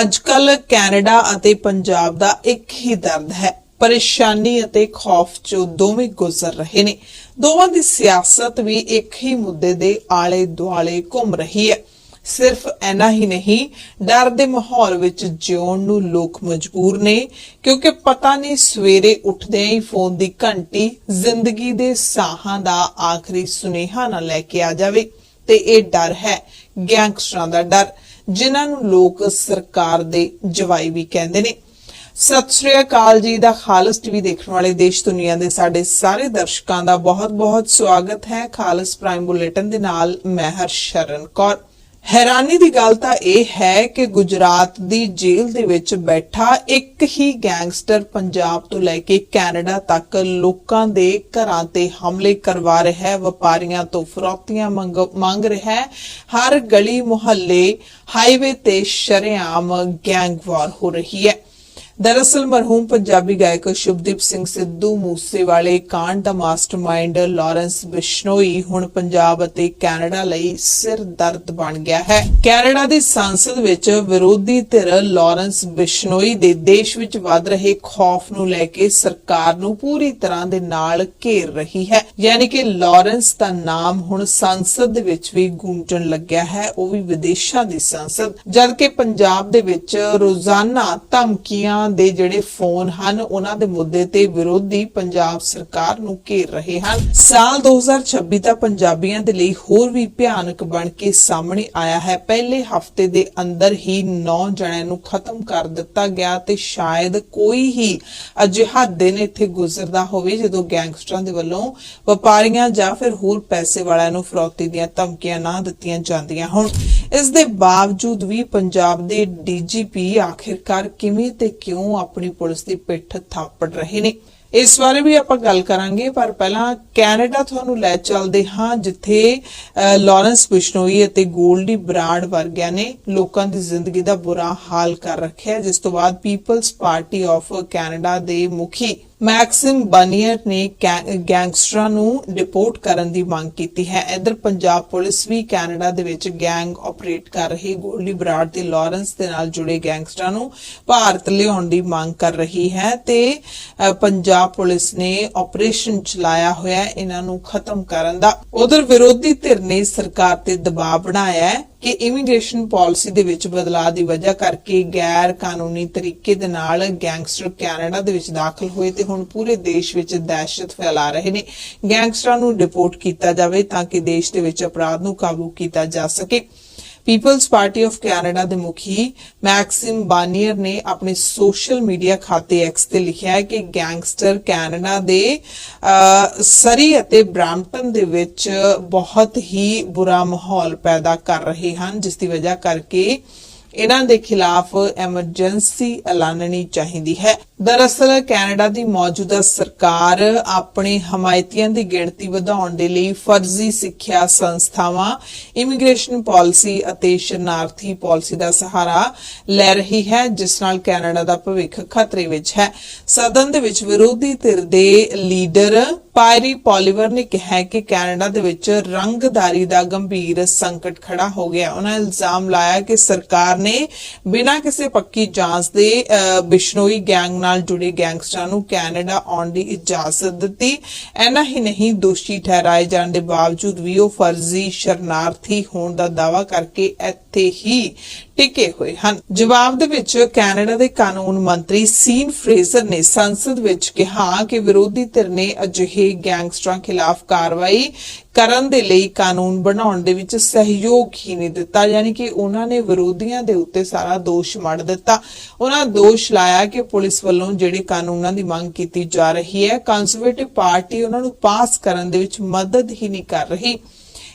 ਅੱਜਕੱਲ ਕੈਨੇਡਾ ਅਤੇ ਪੰਜਾਬ ਦਾ ਇੱਕ ਹੀ ਦਰਦ ਹੈ। ਪਰੇਸ਼ਾਨੀ ਅਤੇ ਖੌਫ ਜੋ ਦੋਵੇਂ ਗੁਜ਼ਰ ਰਹੇ ਨੇ। ਦੋਵਾਂ ਦੀ ਸਿਆਸਤ ਵੀ ਇੱਕ ਹੀ ਮੁੱਦੇ ਦੇ ਆਲੇ ਦੁਆਲੇ ਘੁੰਮ ਰਹੀ ਹੈ। ਸਿਰਫ ਐਨਾ ਹੀ ਨਹੀਂ, ਡਰ ਦੇ ਮਾਹੌਲ ਵਿੱਚ ਜਿਉਣ ਨੂੰ ਲੋਕ ਮਜਬੂਰ ਨੇ, ਕਿਉਂਕਿ ਪਤਾ ਨਹੀਂ ਸਵੇਰੇ ਉੱਠਦਿਆਂ ਹੀ ਫੋਨ ਦੀ ਘੰਟੀ ਜ਼ਿੰਦਗੀ ਦੇ ਸਾਹਾਂ ਦਾ ਆਖਰੀ ਸੁਨੇਹਾ ਨਾ ਲੈ ਕੇ ਆ ਜਾਵੇ। ਤੇ ਇਹ ਡਰ ਹੈ, ਗੈਂਗਸਟਰਾਂ ਦਾ ਡਰ। ਜਿਨ੍ਹਾਂ ਨੂੰ ਲੋਕ ਸਰਕਾਰ ਦੇ ਜਵਾਈ ਵੀ ਕਹਿੰਦੇ ਨੇ। ਸਤਿ ਸ਼੍ਰੀ ਅਕਾਲ ਜੀ, ਦਾ ਖਾਲਸ ਟੀਵੀ ਦੇਖਣ ਵਾਲੇ ਦੇਸ਼ ਦੁਨੀਆ ਦੇ ਸਾਡੇ ਸਾਰੇ ਦਰਸ਼ਕਾਂ ਦਾ ਬਹੁਤ-ਬਹੁਤ ਸਵਾਗਤ ਹੈ। ਖਾਲਸ ਪ੍ਰਾਈਮ ਬੁਲੇਟਿਨ ਦੇ ਨਾਲ ਮੈਂ ਹਰਸ਼ਰਨ ਕੌਰ। ਹੈਰਾਨੀ ਦੀ ਗੱਲ ਤਾਂ ਇਹ ਹੈ ਕਿ ਗੁਜਰਾਤ ਦੀ ਜੇਲ੍ਹ ਦੇ ਵਿੱਚ ਬੈਠਾ ਇੱਕ ਹੀ ਗੈਂਗਸਟਰ ਪੰਜਾਬ ਤੋਂ ਲੈ ਕੇ ਕੈਨੇਡਾ ਤੱਕ ਲੋਕਾਂ ਦੇ ਘਰਾਂ ਤੇ ਹਮਲੇ ਕਰਵਾ ਰਿਹਾ ਹੈ, ਵਪਾਰੀਆਂ ਤੋਂ ਫਰੋਤੀਆਂ ਮੰਗ ਮੰਗ ਰਿਹਾ ਹੈ। ਹਰ ਗਲੀ ਮੁਹੱਲੇ ਹਾਈਵੇ ਤੇ ਸ਼ਰੇਆਮ ਗੈਂਗ ਵਾਰ ਹੋ ਰਹੀ ਹੈ। ਦਰਅਸਲ ਮਰਹੂਮ ਪੰਜਾਬੀ ਗਾਇਕ ਸ਼ੁਭਦੀਪ ਸਿੰਘ ਸਿੱਧੂ, ਮੂਸੇਵਾਲੇ, ਕਾਂਡ ਦਾ ਮਾਸਟਰਮਾਈਂਡ ਲਾਰੈਂਸ ਬਿਸ਼ਨੋਈ ਹੁਣ ਪੰਜਾਬ ਅਤੇ ਕੈਨੇਡਾ ਲਈ ਸਿਰ ਦਰਦ ਬਣ ਗਿਆ ਹੈ। ਕੈਨੇਡਾ ਦੀ ਸੰਸਦ ਵਿੱਚ ਵਿਰੋਧੀ ਧਿਰ ਲਾਰੈਂਸ ਬਿਸ਼ਨੋਈ ਦੇ ਦੇਸ਼ ਵਿੱਚ ਵੱਧ ਰਹੇ ਖੌਫ ਨੂੰ ਲੈ ਕੇ ਸਰਕਾਰ ਨੂੰ ਪੂਰੀ ਤਰ੍ਹਾਂ ਦੇ ਨਾਲ ਘੇਰ ਰਹੀ ਹੈ। ਯਾਨੀ ਕਿ ਲਾਰੈਂਸ ਦਾ ਨਾਮ ਹੁਣ ਸੰਸਦ ਦੇ ਵਿੱਚ ਵੀ ਗੂੰਜਣ ਲੱਗਿਆ ਹੈ, ਉਹ ਵੀ ਵਿਦੇਸ਼ਾਂ ਦੀ ਸੰਸਦ। ਜਦਕਿ ਪੰਜਾਬ ਦੇ ਵਿੱਚ ਰੋਜ਼ਾਨਾ ਧਮਕੀਆਂ ਦੇ ਜਿਹੜੇ ਫੋਨ ਹਨ, ਉਹਨਾਂ ਦੇ ਮੁੱਦੇ ਤੇ ਵਿਰੋਧੀ ਪੰਜਾਬ ਸਰਕਾਰ ਨੂੰ ਘੇਰ ਰਹੇ ਹਨ। ਸਾਲ 2026 ਤਾਂ ਪੰਜਾਬੀਆਂ ਦੇ ਲਈ ਹੋਰ ਵੀ ਭਿਆਨਕ ਬਣ ਕੇ ਸਾਹਮਣੇ ਆਇਆ ਹੈ। ਪਹਿਲੇ ਹਫ਼ਤੇ ਦੇ ਅੰਦਰ ਹੀ 9 ਜਣਿਆਂ ਨੂੰ ਖਤਮ ਕਰ ਦਿੱਤਾ ਗਿਆ ਤੇ ਸ਼ਾਇਦ ਕੋਈ ਹੀ ਅਜਿਹਾ ਦਿਨ ਇੱਥੇ ਗੁਜ਼ਰਦਾ ਹੋਵੇ ਜਦੋਂ ਗੈਂਗਸਟਰਾਂ ਦੇ ਵੱਲੋਂ ਵਪਾਰੀਆਂ ਜਾਂ ਫਿਰ ਹੋਰ ਪੈਸੇ ਵਾਲਿਆਂ ਨੂੰ ਫਰੌਤੀ ਦੀਆਂ ਧਮਕੀਆਂ ਨਾ ਦਿੱਤੀਆਂ ਜਾਂਦੀਆਂ ਹੋਣ। ਇਸ ਦੇ ਬਾਵਜੂਦ ਵੀ ਪੰਜਾਬ ਦੇ ਡੀਜੀਪੀ ਆਖਿਰਕਾਰ ਕਿਵੇਂ ਤੇ ਕਿਉਂ ਆਪਣੀ ਪੁਲਿਸ ਦੀ ਪਿੱਠ ਥਾਪੜ ਰਹੇ ਨੇ? ਇਸ ਬਾਰੇ ਵੀ ਆਪਾਂ ਗੱਲ ਕਰਾਂਗੇ ਪਰ ਪਹਿਲਾਂ ਕੈਨੇਡਾ ਤੁਹਾਨੂੰ ਲੈ ਚੱਲਦੇ ਹਾਂ ਜਿੱਥੇ ਅਹ, ਲਾਰੈਂਸ ਬਿਸ਼ਨੋਈ ਅਤੇ ਗੋਲਡੀ ਬਰਾਡ ਵਰਗਿਆਂ ਨੇ ਲੋਕਾਂ ਦੀ ਜ਼ਿੰਦਗੀ ਦਾ ਬੁਰਾ ਹਾਲ ਕਰ ਰੱਖਿਆ ਜਿਸ ਤੋਂ ਬਾਅਦ ਪੀਪਲਸ ਪਾਰਟੀ ਆਫ ਕੈਨੇਡਾ ਦੇ ਮੁਖੀ ਮੈਕਸਿਮ ਬਨੀਅਰ ਨੇ ਗੈਂਗਸਟਰਾਂ ਨੂੰ ਡਿਪੋਰਟ ਕਰਨ ਦੀ ਮੰਗ ਕੀਤੀ ਹੈ। ਇਧਰ ਪੰਜਾਬ ਪੁਲਿਸ ਵੀ ਕੈਨੇਡਾ ਦੇ ਵਿੱਚ ਗੈਂਗ ਆਪਰੇਟ ਕਰ ਰਹੀ ਗੋਲਡੀ ਬਰਾਡ ਤੇ ਲਾਰੈਂਸ ਦੇ ਨਾਲ ਜੁੜੇ ਗੈਂਗਸਟਰਾਂ ਨੂੰ ਭਾਰਤ ਲਿਆਉਣ ਦੀ ਮੰਗ ਕਰ ਰਹੀ ਹੈ ਤੇ ਪੰਜਾਬ ਪੁਲਿਸ ਨੇ ਆਪਰੇਸ਼ਨ ਚਲਾਇਆ ਹੋਇਆ ਹੈ। ਇਹਨਾਂ ਨੂੰ ਖਤਮ ਕਰਨ ਦਾ ਉਧਰ ਵਿਰੋਧੀ ਧਿਰ ਨੇ ਸਰਕਾਰ ਤੇ ਦਬਾਅ ਬਣਾਇਆ ਹੈ। ਕਿ ਇਮੀਗ੍ਰੇਸ਼ਨ ਪਾਲਿਸੀ ਦੇ ਵਿੱਚ ਬਦਲਾਅ ਦੀ ਵਜ੍ਹਾ ਕਰਕੇ ਗੈਰ ਕਾਨੂੰਨੀ ਤਰੀਕੇ ਦੇ ਨਾਲ ਗੈਂਗਸਟਰ ਕੈਨੇਡਾ ਦੇ ਵਿੱਚ ਦਾਖਲ ਹੋਏ ਤੇ ਹੁਣ ਪੂਰੇ ਦੇਸ਼ ਵਿੱਚ ਦਹਿਸ਼ਤ ਫੈਲਾ ਰਹੇ ਨੇ। ਗੈਂਗਸਟਰਾਂ ਨੂੰ ਡਿਪੋਰਟ ਕੀਤਾ ਜਾਵੇ ਤਾਂ ਕਿ ਦੇਸ਼ ਦੇ ਵਿੱਚ ਅਪਰਾਧ ਨੂੰ ਕਾਬੂ ਕੀਤਾ ਜਾ ਸਕੇ। ਪੀਪਲਸ ਪਾਰਟੀ ਆਫ ਕੈਨੇਡਾ ਦੇ ਮੁਖੀ ਮੈਕਸਿਮ ਬਾਨੀਅਰ ਨੇ ਆਪਣੇ ਸੋਸ਼ਲ ਮੀਡੀਆ ਖਾਤੇ ਐਕਸ ਤੇ ਲਿਖਿਆ ਹੈ ਕਿ ਗੈਂਗਸਟਰ ਕੈਨੇਡਾ ਦੇ ਅਹ, ਸਰੀ ਅਤੇ ਬ੍ਰਾਂਪਟਨ ਦੇ ਵਿੱਚ ਬਹੁਤ ਹੀ ਬੁਰਾ ਮਾਹੌਲ ਪੈਦਾ ਕਰ ਰਹੇ ਹਨ ਜਿਸ ਦੀ ਵਜ੍ਹਾ ਕਰਕੇ ਇਹਨਾਂ ਦੇ ਖਿਲਾਫ ਐਮਰਜੈਂਸੀ ਐਲਾਨਣੀ ਚਾਹੀਦੀ ਹੈ। ਦਰਅਸਲ, ਕੈਨੇਡਾ ਦੀ ਮੌਜੂਦਾ ਸਰਕਾਰ ਆਪਣੇ ਹਮਾਇਤੀਆਂ ਦੀ ਗਿਣਤੀ ਵਧਾਉਣ ਦੇ ਲਈ ਫਰਜ਼ੀ ਸਿੱਖਿਆ ਸੰਸਥਾਵਾਂ, ਇਮੀਗ੍ਰੇਸ਼ਨ ਪਾਲਿਸੀ ਅਤੇ ਸ਼ਰਨਾਰਥੀ ਪਾਲਿਸੀ ਦਾ ਸਹਾਰਾ ਲੈ ਰਹੀ ਹੈ, ਜਿਸ ਨਾਲ ਕੈਨੇਡਾ ਦਾ ਭਵਿੱਖ ਖਤਰੇ ਵਿੱਚ ਹੈ। ਸਦਨ ਦੇ ਵਿੱਚ ਵਿਰੋਧੀ ਧਿਰ ਦੇ ਲੀਡਰ ਪਾਇਰੀ ਪੋਲੀਵਰ ਨੇ ਕਿਹਾ ਕਿ ਕੈਨੇਡਾ ਦੇ ਵਿੱਚ ਰੰਗਦਾਰੀ ਦਾ ਗੰਭੀਰ ਸੰਕਟ ਖੜਾ ਹੋ ਗਿਆ। ਉਹਨਾਂ ਇਲਜ਼ਾਮ ਲਾਇਆ ਕਿ ਸਰਕਾਰ ਨੇ ਬਿਨਾਂ ਕਿਸੇ ਪੱਕੀ ਜਾਂਚ ਦੇ ਬਿਸ਼ਨੋਈ ਗੈਂਗ ਨਾਲ ਜੁੜੇ ਗੈਂਗਸਟਰਾਂ ਨੂੰ ਕੈਨੇਡਾ ਆਉਣ ਦੀ ਇਜਾਜ਼ਤ ਦਿੱਤੀ। ਐਨਾ ਹੀ ਨਹੀਂ, ਦੋਸ਼ੀ ਠਹਿਰਾਏ ਜਾਣ ਦੇ ਬਾਵਜੂਦ ਵੀ ਉਹ ਫਰਜ਼ੀ ਸ਼ਰਨਾਰਥੀ ਹੋਣ ਦਾ ਦਾਅਵਾ ਕਰਕੇ ਇੱਥੇ ਹੀ ਟਿਕੇ ਹੋਏ ਹਨ। ਜਵਾਬ ਦੇ ਵਿੱਚ ਕੈਨੇਡਾ ਦੇ ਕਾਨੂੰਨ ਮੰਤਰੀ ਸੀਨ ਫਰੇਜ਼ਰ ਨੇ ਸੰਸਦ ਵਿੱਚ ਕਿਹਾ ਕਿ ਵਿਰੋਧੀ ਧਿਰ ਨੇ ਅਜਿਹੇ ਗੈਂਗਸਟਰਾਂ ਖਿਲਾਫ ਕਾਰਵਾਈ ਕਰਨ ਦੇ ਲਈ ਕਾਨੂੰਨ ਬਣਾਉਣ ਦੇ ਵਿੱਚ ਸਹਿਯੋਗ ਹੀ ਨਹੀਂ ਦਿੱਤਾ। ਯਾਨੀ ਕਿ ਉਹਨਾਂ ਨੇ ਵਿਰੋਧੀਆਂ ਦੇ ਉੱਤੇ ਸਾਰਾ ਦੋਸ਼ ਮੜ ਦਿੱਤਾ। ਉਹਨਾਂ ਦੋਸ਼ ਲਾਇਆ ਕਿ ਪੁਲਿਸ ਵੱਲੋਂ ਜਿਹੜੇ ਕਾਨੂੰਨਾਂ ਦੀ ਮੰਗ ਕੀਤੀ ਜਾ ਰਹੀ ਹੈ ਕੰਜ਼ਰਵੇਟਿਵ ਪਾਰਟੀ ਉਹਨਾਂ ਨੂੰ ਪਾਸ ਕਰਨ ਦੇ ਵਿੱਚ ਮਦਦ ਹੀ ਨਹੀਂ ਕਰ ਰਹੀ।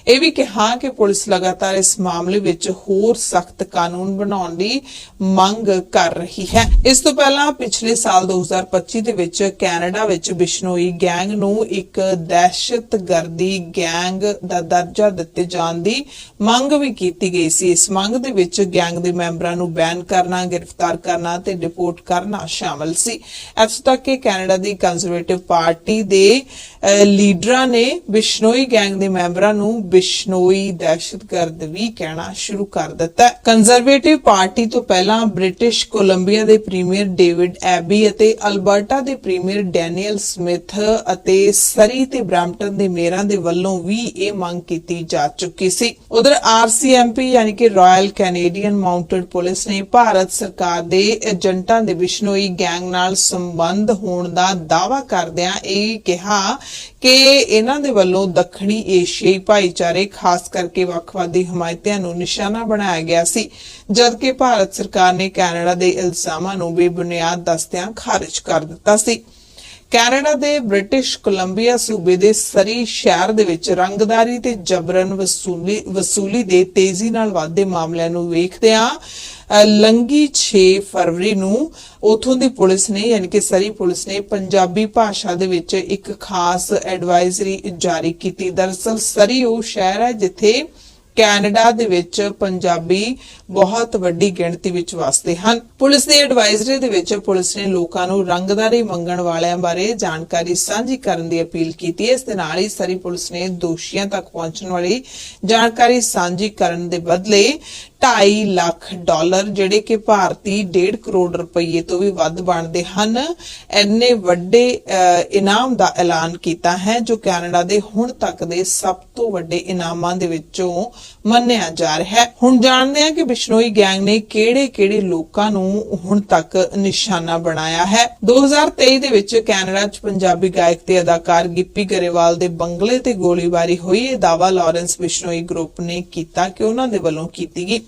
ਇਹ ਵੀ ਕਿਹਾ ਕਿ ਪੁਲਿਸ ਲਗਾਤਾਰ ਇਸ ਮਾਮਲੇ ਵਿੱਚ ਹੋਰ ਸਖਤ ਕਾਨੂੰਨ ਬਣਾਉਣ ਦੀ ਮੰਗ ਕਰ ਰਹੀ ਹੈ। ਇਸ ਤੋਂ ਪਹਿਲਾਂ ਪਿਛਲੇ ਸਾਲ 2025 ਦੇ ਵਿੱਚ ਕੈਨੇਡਾ ਵਿੱਚ ਬਿਸ਼ਨੋਈ ਗੈਂਗ ਨੂੰ ਇੱਕ ਦਹਿਸ਼ਤਗਰਦੀ ਗੈਂਗ ਦਾ ਦਰਜਾ ਦਿੱਤੇ ਜਾਣ ਦੀ ਮੰਗ ਵੀ ਕੀਤੀ ਗਈ ਸੀ। ਇਸ ਮੰਗ ਦੇ ਵਿੱਚ ਗੈਂਗ ਦੇ ਮੈਂਬਰਾਂ ਨੂੰ ਬੈਨ ਕਰਨਾ, ਗ੍ਰਿਫਤਾਰ ਕਰਨਾ ਤੇ ਡਿਪੋਰਟ ਕਰਨਾ ਸ਼ਾਮਲ ਸੀ। ਇੱਥੋਂ ਤੱਕ ਕਿ ਕੈਨੇਡਾ ਦੀ ਕੰਜ਼ਰਵੇਟਿਵ ਪਾਰਟੀ ਦੇ ਲੀਡਰਾਂ ਨੇ ਬਿਸ਼ਨੋਈ ਗੈਂਗ ਦੇ ਮੈਂਬਰਾਂ ਨੂੰ ਬਿਸ਼ਨੋਈ ਦਹਿਸ਼ਤਗਰਦ ਵੀ ਕਹਿਣਾ ਸ਼ੁਰੂ ਕਰ ਦਿੱਤਾ ਕੰਜ਼ਰਵੇਟਿਵ ਪਾਰਟੀ ਤੋਂ ਪਹਿਲਾਂ ਬ੍ਰਿਟਿਸ਼ ਕੋਲੰਬੀਆ ਦੇ ਪ੍ਰੀਮੀਅਰ ਡੇਵਿਡ ਐਬੀ ਅਤੇ ਅਲਬਰਟਾ ਦੇ ਪ੍ਰੀਮੀਅਰ ਡੈਨੀਅਲ ਸਮਿਥ ਅਤੇ ਸਰੀ ਤੇ ਬ੍ਰੈਂਪਟਨ ਦੇ ਮੇਅਰਾਂ ਦੇ ਵੱਲੋਂ ਵੀ ਇਹ ਮੰਗ ਕੀਤੀ ਜਾ ਚੁੱਕੀ ਸੀ। ਉਧਰ ਆਰਸੀਐਮਪੀ ਯਾਨੀ ਕਿ ਰਾਇਲ ਕੈਨੇਡੀਅਨ ਮਾਊਂਟਡ ਪੁਲਿਸ ਨੇ ਭਾਰਤ ਸਰਕਾਰ ਦੇ ਏਜੰਟਾਂ ਦੇ ਬਿਸ਼ਨੋਈ ਗੈਂਗ ਨਾਲ ਸੰਬੰਧ ਹੋਣ ਦਾ ਦਾਅਵਾ ਕਰਦਿਆਂ ਇਹ ਕਿਹਾ ਕਿ ਇਹਨਾਂ ਦੇ ਵੱਲੋਂ ਦੱਖਣੀ ਏਸ਼ੀਆਈ ਭਾਈਚਾਰੇ, ਖਾਸ ਕਰਕੇ ਵੱਖਵਾਦੀ ਹਮਾਇਤਿਆਂ ਨੂੰ ਨਿਸ਼ਾਨਾ ਬਣਾਇਆ ਗਿਆ ਸੀ, ਜਦਕਿ ਭਾਰਤ ਸਰਕਾਰ ਨੇ ਕੈਨੇਡਾ ਦੇ ਇਲਜ਼ਾਮਾਂ ਨੂੰ ਬੇਬੁਨਿਆਦ ਦੱਸਦਿਆਂ ਖਾਰਜ ਕਰ ਦਿੱਤਾ ਸੀ। ਕੈਨੇਡਾ ਦੇ ਬ੍ਰਿਟਿਸ਼ ਕੋਲੰਬੀਆ ਸੂਬੇ ਦੇ ਸਰੀ ਸ਼ਹਿਰ ਦੇ ਵਿੱਚ ਰੰਗਦਾਰੀ ਤੇ ਜਬਰਨ ਵਸੂਲੀ ਵਸੂਲੀ ਦੇ ਤੇਜ਼ੀ ਨਾਲ ਵਾਧੇ ਮਾਮਲਿਆਂ ਨੂੰ ਵੇਖਦਿਆਂ ਲੰਗੀ 6 ਫਰਵਰੀ ਨੂੰ ਉਥੋਂ ਦੀ ਪੁਲਿਸ ਨੇ, ਯਾਨੀ ਕਿ ਸਰੀ ਪੁਲਿਸ ਨੇ ਪੰਜਾਬੀ ਭਾਸ਼ਾ ਦੇ ਵਿੱਚ ਇੱਕ ਖਾਸ ਐਡਵਾਈਜ਼ਰੀ ਜਾਰੀ ਕੀਤੀ। ਦਰਸਲ ਸਰੀ ਉਹ ਸ਼ਹਿਰ ਹੈ ਜਿੱਥੇ ਕੈਨੇਡਾ ਦੇ ਵਿੱਚ ਪੰਜਾਬੀ ਬਹੁਤ ਵੱਡੀ ਗਿਣਤੀ ਵਿੱਚ ਵਸਦੇ ਹਨ। ਪੁਲਿਸ ਦੀ ਐਡਵਾਈਜ਼ਰੀ ਦੇ ਵਿੱਚ ਪੁਲਿਸ ਨੇ ਲੋਕਾਂ ਨੂੰ ਰੰਗਦਾਰੀ ਮੰਗਣ ਵਾਲਿਆਂ ਬਾਰੇ ਜਾਣਕਾਰੀ ਸਾਂਝੀ ਕਰਨ ਦੀ ਅਪੀਲ ਕੀਤੀ। ਹੈ ਇਸ ਦੇ ਨਾਲ ਹੀ ਸਰੀ ਪੁਲਿਸ ਨੇ ਦੋਸ਼ੀਆਂ ਤੱਕ ਪਹੁੰਚਣ ਵਾਲੀ ਜਾਣਕਾਰੀ ਸਾਂਝੀ ਕਰਨ ਦੇ ਬਦਲੇ 2.5 ਲੱਖ ਡਾਲਰ ਜਿਹੜੇ ਕਿ ਭਾਰਤੀ 1.5 ਕਰੋੜ ਰੁਪਏ ਤੋਂ ਵੀ ਵੱਧ ਬਣਦੇ ਹਨ। ਇੰਨੇ ਵੱਡੇ ਇਨਾਮ ਦਾ ਐਲਾਨ ਕੀਤਾ ਹੈ, ਜੋ ਕੈਨੇਡਾ ਦੇ ਹੁਣ ਤੱਕ ਦੇ ਸਭ ਤੋਂ ਵੱਡੇ ਇਨਾਮਾਂ ਦੇ ਵਿੱਚੋਂ ਮੰਨਿਆ ਜਾ ਰਿਹਾ ਹੈ। ਹੁਣ ਜਾਣਦੇ ਹਾਂ ਕਿ ਬਿਸ਼ਨੋਈ ਗੈਂਗ ਨੇ ਕਿਹੜੇ-ਕਿਹੜੇ ਲੋਕਾਂ ਨੂੰ ਹੁਣ ਤੱਕ ਨਿਸ਼ਾਨਾ ਬਣਾਇਆ ਹੈ। 2023 ਦੇ ਵਿੱਚ ਕੈਨੇਡਾ 'ਚ ਪੰਜਾਬੀ ਗਾਇਕ ਤੇ ਅਦਾਕਾਰ ਗਿੱਪੀ ਗਰੇਵਾਲ ਦੇ ਬੰਗਲੇ ਤੇ ਗੋਲੀਬਾਰੀ ਹੋਈ। ਇਹ ਦਾਵਾ ਲਾਰੈਂਸ ਬਿਸ਼ਨੋਈ ਗਰੁੱਪ ਨੇ ਕੀਤਾ ਕਿ ਉਹਨਾਂ ਦੇ ਵੱਲੋਂ ਕੀਤੀ ਗਈ।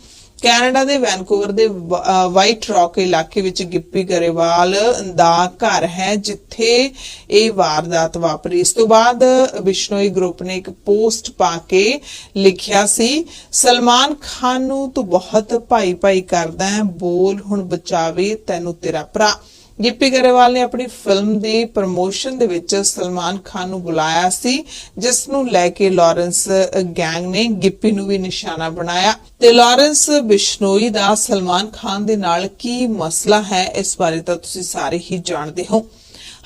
ਕੈਨੇਡਾ ਦੇ ਵੈਨਕੂਵਰ ਦੇ ਵ- ਅਹ ਵਾਈਟ ਰੌਕ ਇਲਾਕੇ ਵਿੱਚ ਗਿੱਪੀ ਗਰੇਵਾਲ ਦਾ ਘਰ ਹੈ, ਜਿੱਥੇ ਇਹ ਵਾਰਦਾਤ ਵਾਪਰੀ। ਇਸ ਤੋਂ ਬਾਅਦ ਬਿਸ਼ਨੋਈ ਗਰੁੱਪ ਨੇ ਇੱਕ ਪੋਸਟ ਪਾ ਕੇ ਲਿਖਿਆ ਸੀ, ਸਲਮਾਨ ਖਾਨ ਨੂੰ ਤੂੰ ਬਹੁਤ ਭਾਈ ਭਾਈ ਕਰਦਾ ਹੈ, ਬੋਲ ਹੁਣ ਬਚਾਵੇ ਤੈਨੂੰ ਤੇਰਾ ਭਰਾ। ਗਿੱਪੀ ਗਰੇਵਾਲ ਨੇ ਆਪਣੀ ਫਿਲਮ ਦੀ ਪ੍ਰਮੋਸ਼ਨ ਦੇ ਵਿੱਚ ਸਲਮਾਨ ਖਾਨ ਨੂੰ ਬੁਲਾਇਆ ਸੀ, ਜਿਸ ਨੂੰ ਲੈ ਕੇ ਲਾਰੈਂਸ ਗੈਂਗ ਨੇ ਗਿੱਪੀ ਨੂੰ ਵੀ ਨਿਸ਼ਾਨਾ ਬਣਾਇਆ। ਤੇ ਲਾਰੈਂਸ ਬਿਸ਼ਨੋਈ ਦਾ ਸਲਮਾਨ ਖਾਨ ਦੇ ਨਾਲ ਕੀ ਮਸਲਾ ਹੈ, ਇਸ ਬਾਰੇ ਤਾਂ ਤੁਸੀਂ ਸਾਰੇ ਹੀ ਜਾਣਦੇ ਹੋ।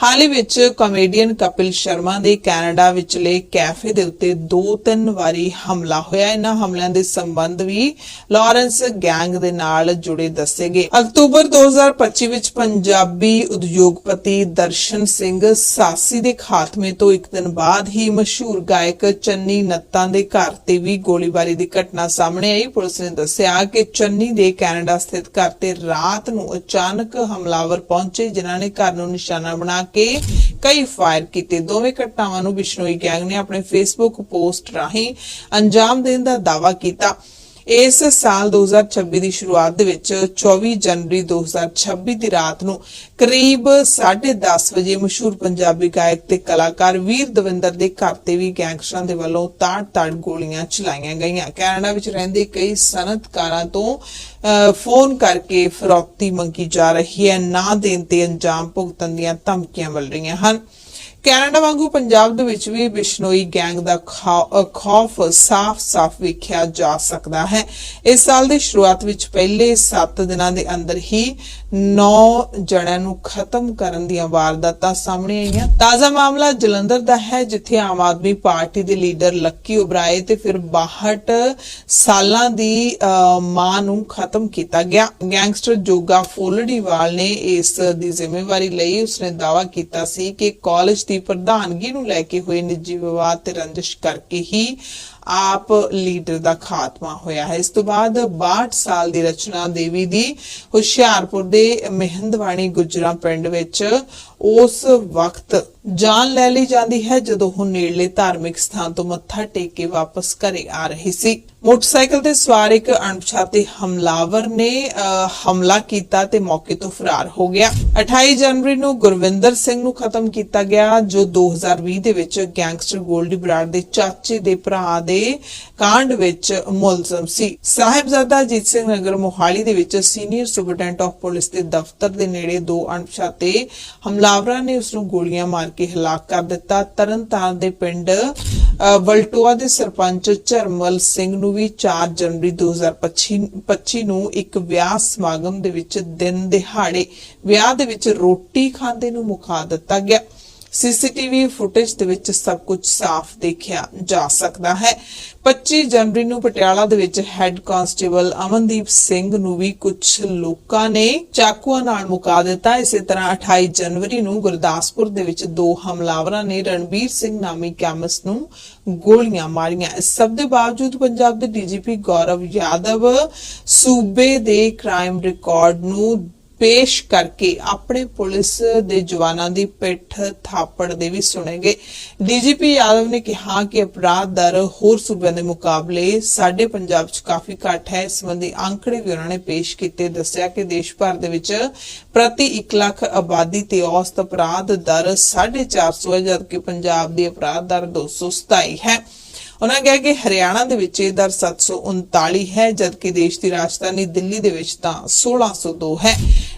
ਹਾਲ ਹੀ ਵਿੱਚ ਕਾਮੇਡੀਅਨ ਕਪਿਲ ਸ਼ਰਮਾ ਦੇ ਕੈਨੇਡਾ ਵਿਚਲੇ ਕੈਫੇ ਦੇ ਉੱਤੇ ਦੋ ਤਿੰਨ ਵਾਰੀ ਹਮਲਾ ਹੋਇਆ। ਇਹਨਾਂ ਹਮਲਿਆਂ ਦੇ ਸੰਬੰਧ ਵੀ ਲਾਰੈਂਸ ਗੈਂਗ ਦੇ ਨਾਲ ਜੁੜੇ ਦੱਸੇ ਗਏ। ਅਕਤੂਬਰ 2025 ਵਿੱਚ ਪੰਜਾਬੀ ਉਦਯੋਗਪਤੀ ਦਰਸ਼ਨ ਸਿੰਘ ਸਾਸੀ ਦੇ ਖਾਤਮੇ ਤੋਂ ਇੱਕ ਦਿਨ ਬਾਅਦ ਹੀ ਮਸ਼ਹੂਰ ਗਾਇਕ ਚੰਨੀ ਨੱਤਾਂ ਦੇ ਘਰ ਤੇ ਵੀ ਗੋਲੀਬਾਰੀ ਦੀ ਘਟਨਾ ਸਾਹਮਣੇ ਆਈ। ਪੁਲਿਸ ਨੇ ਦੱਸਿਆ ਕਿ ਚੰਨੀ ਦੇ ਕੈਨੇਡਾ ਸਥਿਤ ਘਰ ਤੇ ਰਾਤ ਨੂੰ ਅਚਾਨਕ ਹਮਲਾਵਰ ਪਹੁੰਚੇ, ਜਿਨ੍ਹਾਂ ਨੇ ਘਰ ਨੂੰ ਨਿਸ਼ਾਨਾ ਬਣਾ ਕੇ ਕਈ ਫਾਇਰ ਕੀਤੇ। ਦੋਵੇਂ ਘਟਨਾਵਾਂ ਨੂੰ ਬਿਸ਼ਨੋਈ ਗੈਂਗ ਨੇ ਆਪਣੇ ਫੇਸਬੁੱਕ ਪੋਸਟ ਰਾਹੀਂ ਅੰਜਾਮ ਦੇਣ ਦਾ ਦਾਅਵਾ ਕੀਤਾ। ਇਸ ਸਾਲ 2026 ਦੀ ਸ਼ੁਰੂਆਤ ਦੇ ਵਿੱਚ 24 ਜਨਵਰੀ 2026 ਦੀ ਰਾਤ ਨੂੰ ਕਰੀਬ 10:30 ਵਜੇ ਮਸ਼ਹੂਰ ਪੰਜਾਬੀ ਗਾਇਕ ਤੇ ਕਲਾਕਾਰ ਵੀਰ ਦਵਿੰਦਰ ਦੇ ਘਰ ਤੇ ਵੀ ਗੈਂਗਸਟਰਾਂ ਦੇ ਵੱਲੋਂ ਤਾੜ-ਤਾੜ ਗੋਲੀਆਂ ਚਲਾਈਆਂ ਗਈਆਂ। ਕੈਨੇਡਾ ਵਿੱਚ ਰਹਿੰਦੇ ਕਈ ਸਨਅਤਕਾਰਾਂ ਤੋਂ ਫੋਨ ਕਰਕੇ ਫਰੌਤੀ ਮੰਗੀ ਜਾ ਰਹੀ ਹੈ। ਨਾ ਦੇਣ ਤੇ ਅੰਜਾਮ ਭੁਗਤਣ ਦੀਆਂ ਧਮਕੀਆਂ ਮਿਲ ਰਹੀਆਂ ਹਨ। ਕੈਨੇਡਾ ਵਾਂਗੂ ਪੰਜਾਬ ਦੇ ਵਿੱਚ ਵੀ ਬਿਸ਼ਨੋਈ ਗੈਂਗ ਦਾ ਖੌਫ ਸਾਫ਼-ਸਾਫ਼ ਵੇਖਿਆ ਜਾ ਸਕਦਾ ਹੈ। ਇਸ ਸਾਲ ਦੀ ਸ਼ੁਰੂਆਤ ਵਿੱਚ ਪਹਿਲੇ 7 ਦਿਨਾਂ ਦੇ ਅੰਦਰ ਹੀ 9 ਜਣਿਆਂ ਨੂੰ ਖਤਮ ਕਰਨ ਦੀਆਂ ਵਾਰਦਾਤਾਂ ਸਾਹਮਣੇ ਆਈਆਂ। ਤਾਜ਼ਾ ਮਾਮਲਾ ਜਲੰਧਰ ਦਾ ਹੈ, ਜਿੱਥੇ ਆਮ ਆਦਮੀ ਪਾਰਟੀ ਦੇ ਲੀਡਰ ਲੱਕੀ ਉਬਰਾਏ ਤੇ ਫਿਰ 62 ਸਾਲਾਂ ਦੀ ਮਾਂ ਨੂੰ ਖਤਮ ਕੀਤਾ ਗਿਆ। ਗੈਂਗਸਟਰ ਜੋਗਾ ਫੋਲੜੀਵਾਲ ਨੇ ਇਸ ਦੀ ਜ਼ਿੰਮੇਵਾਰੀ ਲਈ ਉਸਨੇ ਦਾਵਾ ਕੀਤਾ ਸੀ ਕਿ ਕਾਲਜ ਦੀ ਪ੍ਰਧਾਨਗੀ ਨੂੰ ਲੈ ਕੇ ਹੋਏ ਨਿੱਜੀ ਵਿਵਾਦ ਤੇ ਰੰਜਿਸ਼ ਕਰਕੇ ਹੀ ਆਪ ਲੀਡਰ ਦਾ ਖਾਤਮਾ ਹੋਇਆ ਹੈ। ਇਸ ਤੋਂ ਬਾਅਦ 62 ਸਾਲ ਦੀ ਰਚਨਾ ਦੇਵੀ ਦੀ ਹੁਸ਼ਿਆਰਪੁਰ ਦੇ ਮਹਿੰਦਵਾਣੀ ਗੁਜਰਾ ਪਿੰਡ ਵਿੱਚ ਉਸ ਵਕਤ ਜਾਨ ਲੈ ਲਈ ਜਾਂਦੀ ਹੈ ਜਦੋਂ ਉਹ ਨੇੜਲੇ ਧਾਰਮਿਕ ਸਥਾਨ ਤੋਂ ਮੱਥਾ ਟੇਕ ਕੇ ਵਾਪਸ ਘਰੇ ਆ ਰਹੀ ਸੀ। ਮੋਟਰਸਾਈਕਲ ਤੇ ਸਵਾਰ ਇੱਕ ਅਣਪਛਾਤੇ ਹਮਲਾਵਰ ਨੇ ਹਮਲਾ ਕੀਤਾ ਤੇ ਮੌਕੇ ਤੋਂ ਫਰਾਰ ਹੋ ਗਿਆ। 28 ਜਨਵਰੀ ਨੂੰ ਗੁਰਵਿੰਦਰ ਸਿੰਘ ਨੂੰ ਖਤਮ ਕੀਤਾ ਗਿਆ, ਜੋ 2020 ਦੇ ਵਿੱਚ ਗੈਂਗਸਟਰ ਗੋਲਡੀ ਬਰਾੜ ਦੇ ਚਾਚੇ ਦੇ ਭਰਾ ਦੇ ਕਾਂਡ ਵਿੱਚ ਮੁਲਜ਼ਮ ਸੀ। ਸਾਹਿਬਜ਼ਾਦਾ ਅਜੀਤ ਸਿੰਘ ਨਗਰ ਮੋਹਾਲੀ ਦੇ ਵਿੱਚ ਸੀਨੀਅਰ ਸੁਪਰਡੈਂਟ ਆਫ ਪੁਲਿਸ ਦੇ ਦਫ਼ਤਰ ਦੇ ਨੇੜੇ ਦੋ ਅਣਪਛਾਤੇ ਹਮਲਾਵਰਾਂ ਨੇ ਉਸ ਨੂੰ ਗੋਲੀਆਂ ਮਾਰ ਕੇ ਹਲਾਕ ਕਰ ਦਿੱਤਾ। ਤਰਨਤਾਰਨ ਦੇ ਪਿੰਡ ਅ, ਵਲਟੋਆ ਦੇ ਸਰਪੰਚ ਚਰਮਲ ਸਿੰਘ ਨੂੰ ਵੀ 4 ਜਨਵਰੀ 2025 25 ਨੂੰ ਇੱਕ ਵਿਆਹ ਸਮਾਗਮ ਦੇ ਵਿੱਚ ਦਿਨ ਦਿਹਾੜੇ ਵਿਆਹ ਦੇ ਵਿੱਚ ਰੋਟੀ ਖਾਂਦੇ ਨੂੰ ਮੁਕਾ ਦਿੱਤਾ ਗਿਆ। ਸੀਸੀਟੀਵੀ ਫੁਟੇਜ ਦੇ ਵਿੱਚ ਸਭ ਕੁਝ ਸਾਫ਼ ਦੇਖਿਆ ਜਾ ਸਕਦਾ ਹੈ। 25 ਜਨਵਰੀ ਨੂੰ ਪਟਿਆਲਾ ਦੇ ਵਿੱਚ ਹੈੱਡ ਕਾਂਸਟੇਬਲ ਅਮਨਦੀਪ ਸਿੰਘ ਨੂੰ ਵੀ ਕੁਝ ਲੋਕਾਂ ਨੇ ਚਾਕੂਆਂ ਨਾਲ ਮੁਕਾ ਦਿੱਤਾ। ਇਸੇ ਤਰ੍ਹਾਂ 28 ਜਨਵਰੀ ਨੂੰ ਗੁਰਦਾਸਪੁਰ ਦੇ ਵਿੱਚ ਦੋ ਹਮਲਾਵਰਾਂ ਨੇ ਰਣਬੀਰ ਸਿੰਘ ਨਾਮੀ ਕੈਮਿਸਟ ਨੂੰ ਗੋਲੀਆਂ ਮਾਰੀਆਂ। ਇਸ ਸਭ ਦੇ ਬਾਵਜੂਦ ਪੰਜਾਬ ਦੇ ਡੀਜੀਪੀ ਗੌਰਵ ਯਾਦਵ ਸੂਬੇ ਦੇ ਕ੍ਰਾਈਮ ਰਿਕਾਰਡ ਨੂੰ ਪੇਸ਼ ਕਰਕੇ ਆਪਣੇ ਪੁਲਿਸ ਦੇ ਜਵਾਨਾਂ ਦੀ ਪਿੱਠ ਥਾਪੜ ਦੇ ਵੀ ਸੁਣੇਗੇ। ਡੀਜੀਪੀ ਯਾਦਵ ਨੇ ਕਿਹਾ ਕਿ ਅਪਰਾਧ ਦਰ ਹੋਰ ਸੂਬਿਆਂ ਦੇ ਮੁਕਾਬਲੇ ਸਾਡੇ ਪੰਜਾਬ 'ਚ ਕਾਫੀ ਘੱਟ ਹੈ। ਇਸ ਸੰਬੰਧੀ ਅੰਕੜੇ ਵੀ ਉਹਨਾਂ ਨੇ ਪੇਸ਼ ਕੀਤੇ, ਦੱਸਿਆ ਕਿ ਦੇਸ਼ ਭਰ ਦੇ ਵਿੱਚ ਪ੍ਰਤੀ 1 ਲੱਖ ਆਬਾਦੀ ਤੇ ਔਸਤ ਅਪਰਾਧ ਦਰ 450 ਹੈ, ਜਦਕਿ ਪੰਜਾਬ ਦੀ ਅਪਰਾਧ ਦਰ 227 ਹੈ। ਉਹਨਾਂ ਕਿਹਾ ਕਿ ਹਰਿਆਣਾ ਦੇ ਵਿੱਚ ਇਹ ਦਰ 739 ਹੈ, ਜਦਕਿ ਦੇਸ਼ ਦੀ ਰਾਜਧਾਨੀ ਦਿੱਲੀ ਦੇ ਵਿੱਚ ਤਾਂ 1602 ਹੈ।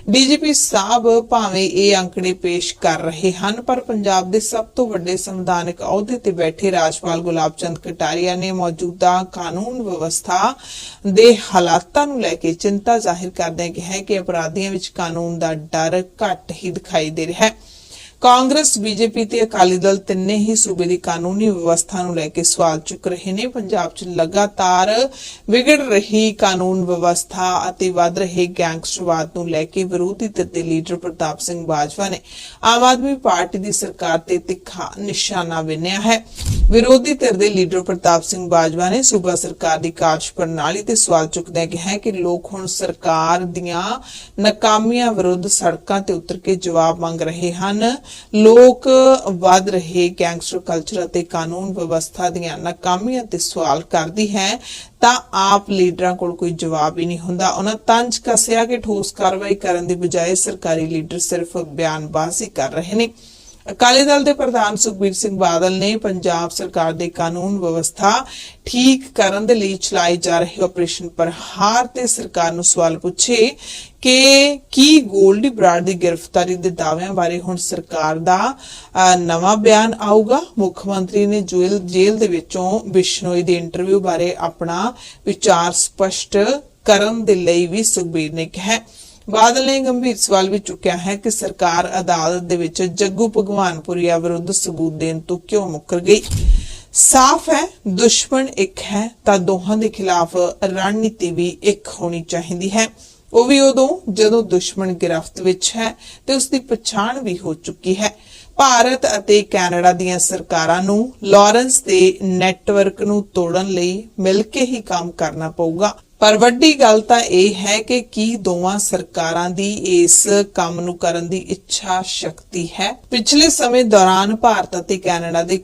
ਡੀਜੀਪੀ ਸਾਹਿਬ ਭਾਵੇਂ ਇਹ ਅੰਕੜੇ ਪੇਸ਼ ਕਰ ਰਹੇ ਹਨ, ਪਰ ਪੰਜਾਬ ਦੇ ਸਭ ਤੋਂ ਵੱਡੇ ਸੰਵਿਧਾਨਕ ਅਹੁਦੇ ਤੇ ਬੈਠੇ ਰਾਜਪਾਲ ਗੁਲਾਬ ਚੰਦ ਕਟਾਰੀਆ ਨੇ ਮੌਜੂਦਾ ਕਾਨੂੰਨ ਵਿਵਸਥਾ ਦੇ ਹਾਲਾਤਾਂ ਨੂੰ ਲੈ ਕੇ ਚਿੰਤਾ ਜ਼ਾਹਿਰ ਕਰਦਿਆਂ ਕਿਹਾ ਕਿ ਅਪਰਾਧੀਆਂ ਵਿੱਚ ਕਾਨੂੰਨ ਦਾ ਡਰ ਘੱਟ ਹੀ ਦਿਖਾਈ ਦੇ ਰਿਹਾ ਹੈ। ਕਾਂਗਰਸ, ਬੀਜੇਪੀ ਤੇ ਅਕਾਲੀ ਦਲ ਤਿੰਨੇ ਹੀ ਸੂਬੇ ਦੀ ਕਾਨੂੰਨੀ ਵਿਵਸਥਾ ਨੂੰ ਲੈ ਕੇ ਸਵਾਲ ਚੁੱਕ ਰਹੇ ਨੇ। ਪੰਜਾਬ 'ਚ ਲਗਾਤਾਰ ਵਿਗੜ ਰਹੀ ਕਾਨੂੰਨ ਵਿਵਸਥਾ ਅਤੇ ਵੱਧ ਰਹੇ ਗੈਂਗਸਟਰਵਾਦ ਨੂੰ ਲੈ ਕੇ ਵਿਰੋਧੀ ਧਿਰ ਦੇ ਲੀਡਰ ਪ੍ਰਤਾਪ ਸਿੰਘ ਬਾਜਵਾ ਨੇ ਆਮ ਆਦਮੀ ਪਾਰਟੀ ਦੀ ਸਰਕਾਰ ਤੇ ਤਿੱਖਾ ਨਿਸ਼ਾਨਾ ਵਿੰਨਿਆ ਹੈ। ਵਿਰੋਧੀ ਧਿਰ ਦੇ ਲੀਡਰ ਪ੍ਰਤਾਪ ਸਿੰਘ ਬਾਜਵਾ ਨੇ ਸੂਬਾ ਸਰਕਾਰ ਦੀ ਕਾਰਜ ਪ੍ਰਣਾਲੀ ਤੇ ਸਵਾਲ ਚੁੱਕਦਿਆਂ ਕਿਹਾ ਕਿ ਲੋਕ ਹੁਣ ਸਰਕਾਰ ਦੀਆਂ ਨਾਕਾਮੀਆਂ ਵਿਰੁੱਧ ਸੜਕਾਂ ਤੇ ਉਤਰ ਕੇ ਜਵਾਬ ਮੰਗ ਰਹੇ ਹਨ। ਲੋਕ ਵੱਧ ਰਹੇ ਗੈਂਗਸਟਰ ਕਲਚਰ ਅਤੇ ਕਾਨੂੰਨ ਵਿਵਸਥਾ ਦੀਆਂ ਨਾਕਾਮੀਆਂ ਤੇ ਸਵਾਲ ਕਰਦੀ ਹੈ, ਤਾਂ ਆਪ ਲੀਡਰਾਂ ਕੋਲ ਕੋਈ ਜਵਾਬ ਹੀ ਨਹੀਂ ਹੁੰਦਾ। ਉਹਨਾਂ ਤੰਜ ਕੱਸਿਆ ਕਿ ਠੋਸ ਕਾਰਵਾਈ ਕਰਨ ਦੀ ਬਜਾਏ ਸਰਕਾਰੀ ਲੀਡਰ ਸਿਰਫ ਬਿਆਨਬਾਜ਼ੀ ਕਰ ਰਹੇ ਨੇ। ਅਕਾਲੀ ਦਲ ਦੇ ਪ੍ਰਧਾਨ ਸੁਖਬੀਰ ਸਿੰਘ ਬਾਦਲ ਨੇ ਪੰਜਾਬ ਸਰਕਾਰ ਦੇ ਕਾਨੂੰਨ ਵਿਵਸਥਾ ਠੀਕ ਕਰਨ ਦੇ ਲਈ ਚਲਾਏ ਜਾ ਰਹੇ ਆਪਰੇਸ਼ਨ ਪਰ ਤੇ ਸਰਕਾਰ ਨੂੰ ਸਵਾਲ ਪੁੱਛੇ ਕਿ ਕੀ ਗੋਲਡੀ ਬਰਾੜ ਦੀ ਗ੍ਰਿਫਤਾਰੀ ਦੇ ਦਾਅਵਿਆਂ ਬਾਰੇ ਹੁਣ ਸਰਕਾਰ ਦਾ ਨਵਾਂ ਬਿਆਨ ਆਊਗਾ? ਮੁੱਖ ਮੰਤਰੀ ਨੇ ਜੁਇਲ ਜੇਲ੍ਹ ਦੇ ਵਿੱਚੋਂ ਬਿਸ਼ਨੋਈ ਦੇ ਇੰਟਰਵਿਊ ਬਾਰੇ ਆਪਣਾ ਵਿਚਾਰ ਸਪਸ਼ਟ ਕਰਨ ਦੇ ਲਈ ਵੀ ਸੁਖਬੀਰ ਨੇ ਕਿਹਾ ਬਾਦਲ ਨੇ ਗੰਭੀਰ ਸਵਾਲ ਵੀ ਚੁੱਕਿਆ ਹੈ ਕਿ ਸਰਕਾਰ ਅਦਾਲਤ ਦੇ ਵਿੱਚ ਜੱਗੂ ਭਗਵਾਨਪੁਰੀਆ ਵਿਰੁੱਧ ਸਬੂਤ ਦੇਣ ਤੋਂ ਕਿਉਂ ਮੁੱਕਰ ਗਈ? ਸਾਫ਼ ਹੈ, ਦੁਸ਼ਮਣ ਇੱਕ ਹੈ, ਤਾਂ ਦੋਹਾਂ ਦੇ ਖਿਲਾਫ ਰਣਨੀਤੀ ਵੀ ਇੱਕ ਹੋਣੀ ਚਾਹੀਦੀ ਹੈ। ਉਹ ਵੀ ਉਦੋਂ, ਜਦੋਂ ਦੁਸ਼ਮਣ ਗ੍ਰਿਫਤ ਵਿੱਚ ਹੈ ਤੇ ਉਸ ਦੀ ਪਛਾਣ ਵੀ ਹੋ ਚੁੱਕੀ ਹੈ। ਭਾਰਤ ਅਤੇ ਕੈਨੇਡਾ ਦੀਆਂ ਸਰਕਾਰਾਂ ਨੂੰ ਲਾਰੈਂਸ ਦੇ ਨੈਟਵਰਕ ਨੂੰ ਤੋੜਨ ਲਈ ਮਿਲ ਕੇ ਹੀ ਕੰਮ ਕਰਨਾ ਪਊਗਾ। ਪਰ ਵੱਡੀ ਗੱਲ ਤਾਂ ਇਹ ਹੈ ਕਿ ਕੀ ਦੋਵਾਂ ਸਰਕਾਰਾਂ ਦੀ ਇਸ ਕੰਮ ਨੂੰ ਕਰਨ ਦੀ ਇੱਛਾ ਸ਼ਕਤੀ ਹੈ? ਪਿਛਲੇ ਸਮੇਂ ਦੌਰਾਨ ਭਾਰਤ ਅਤੇ ਕੈਨੇਡਾ ਦੇ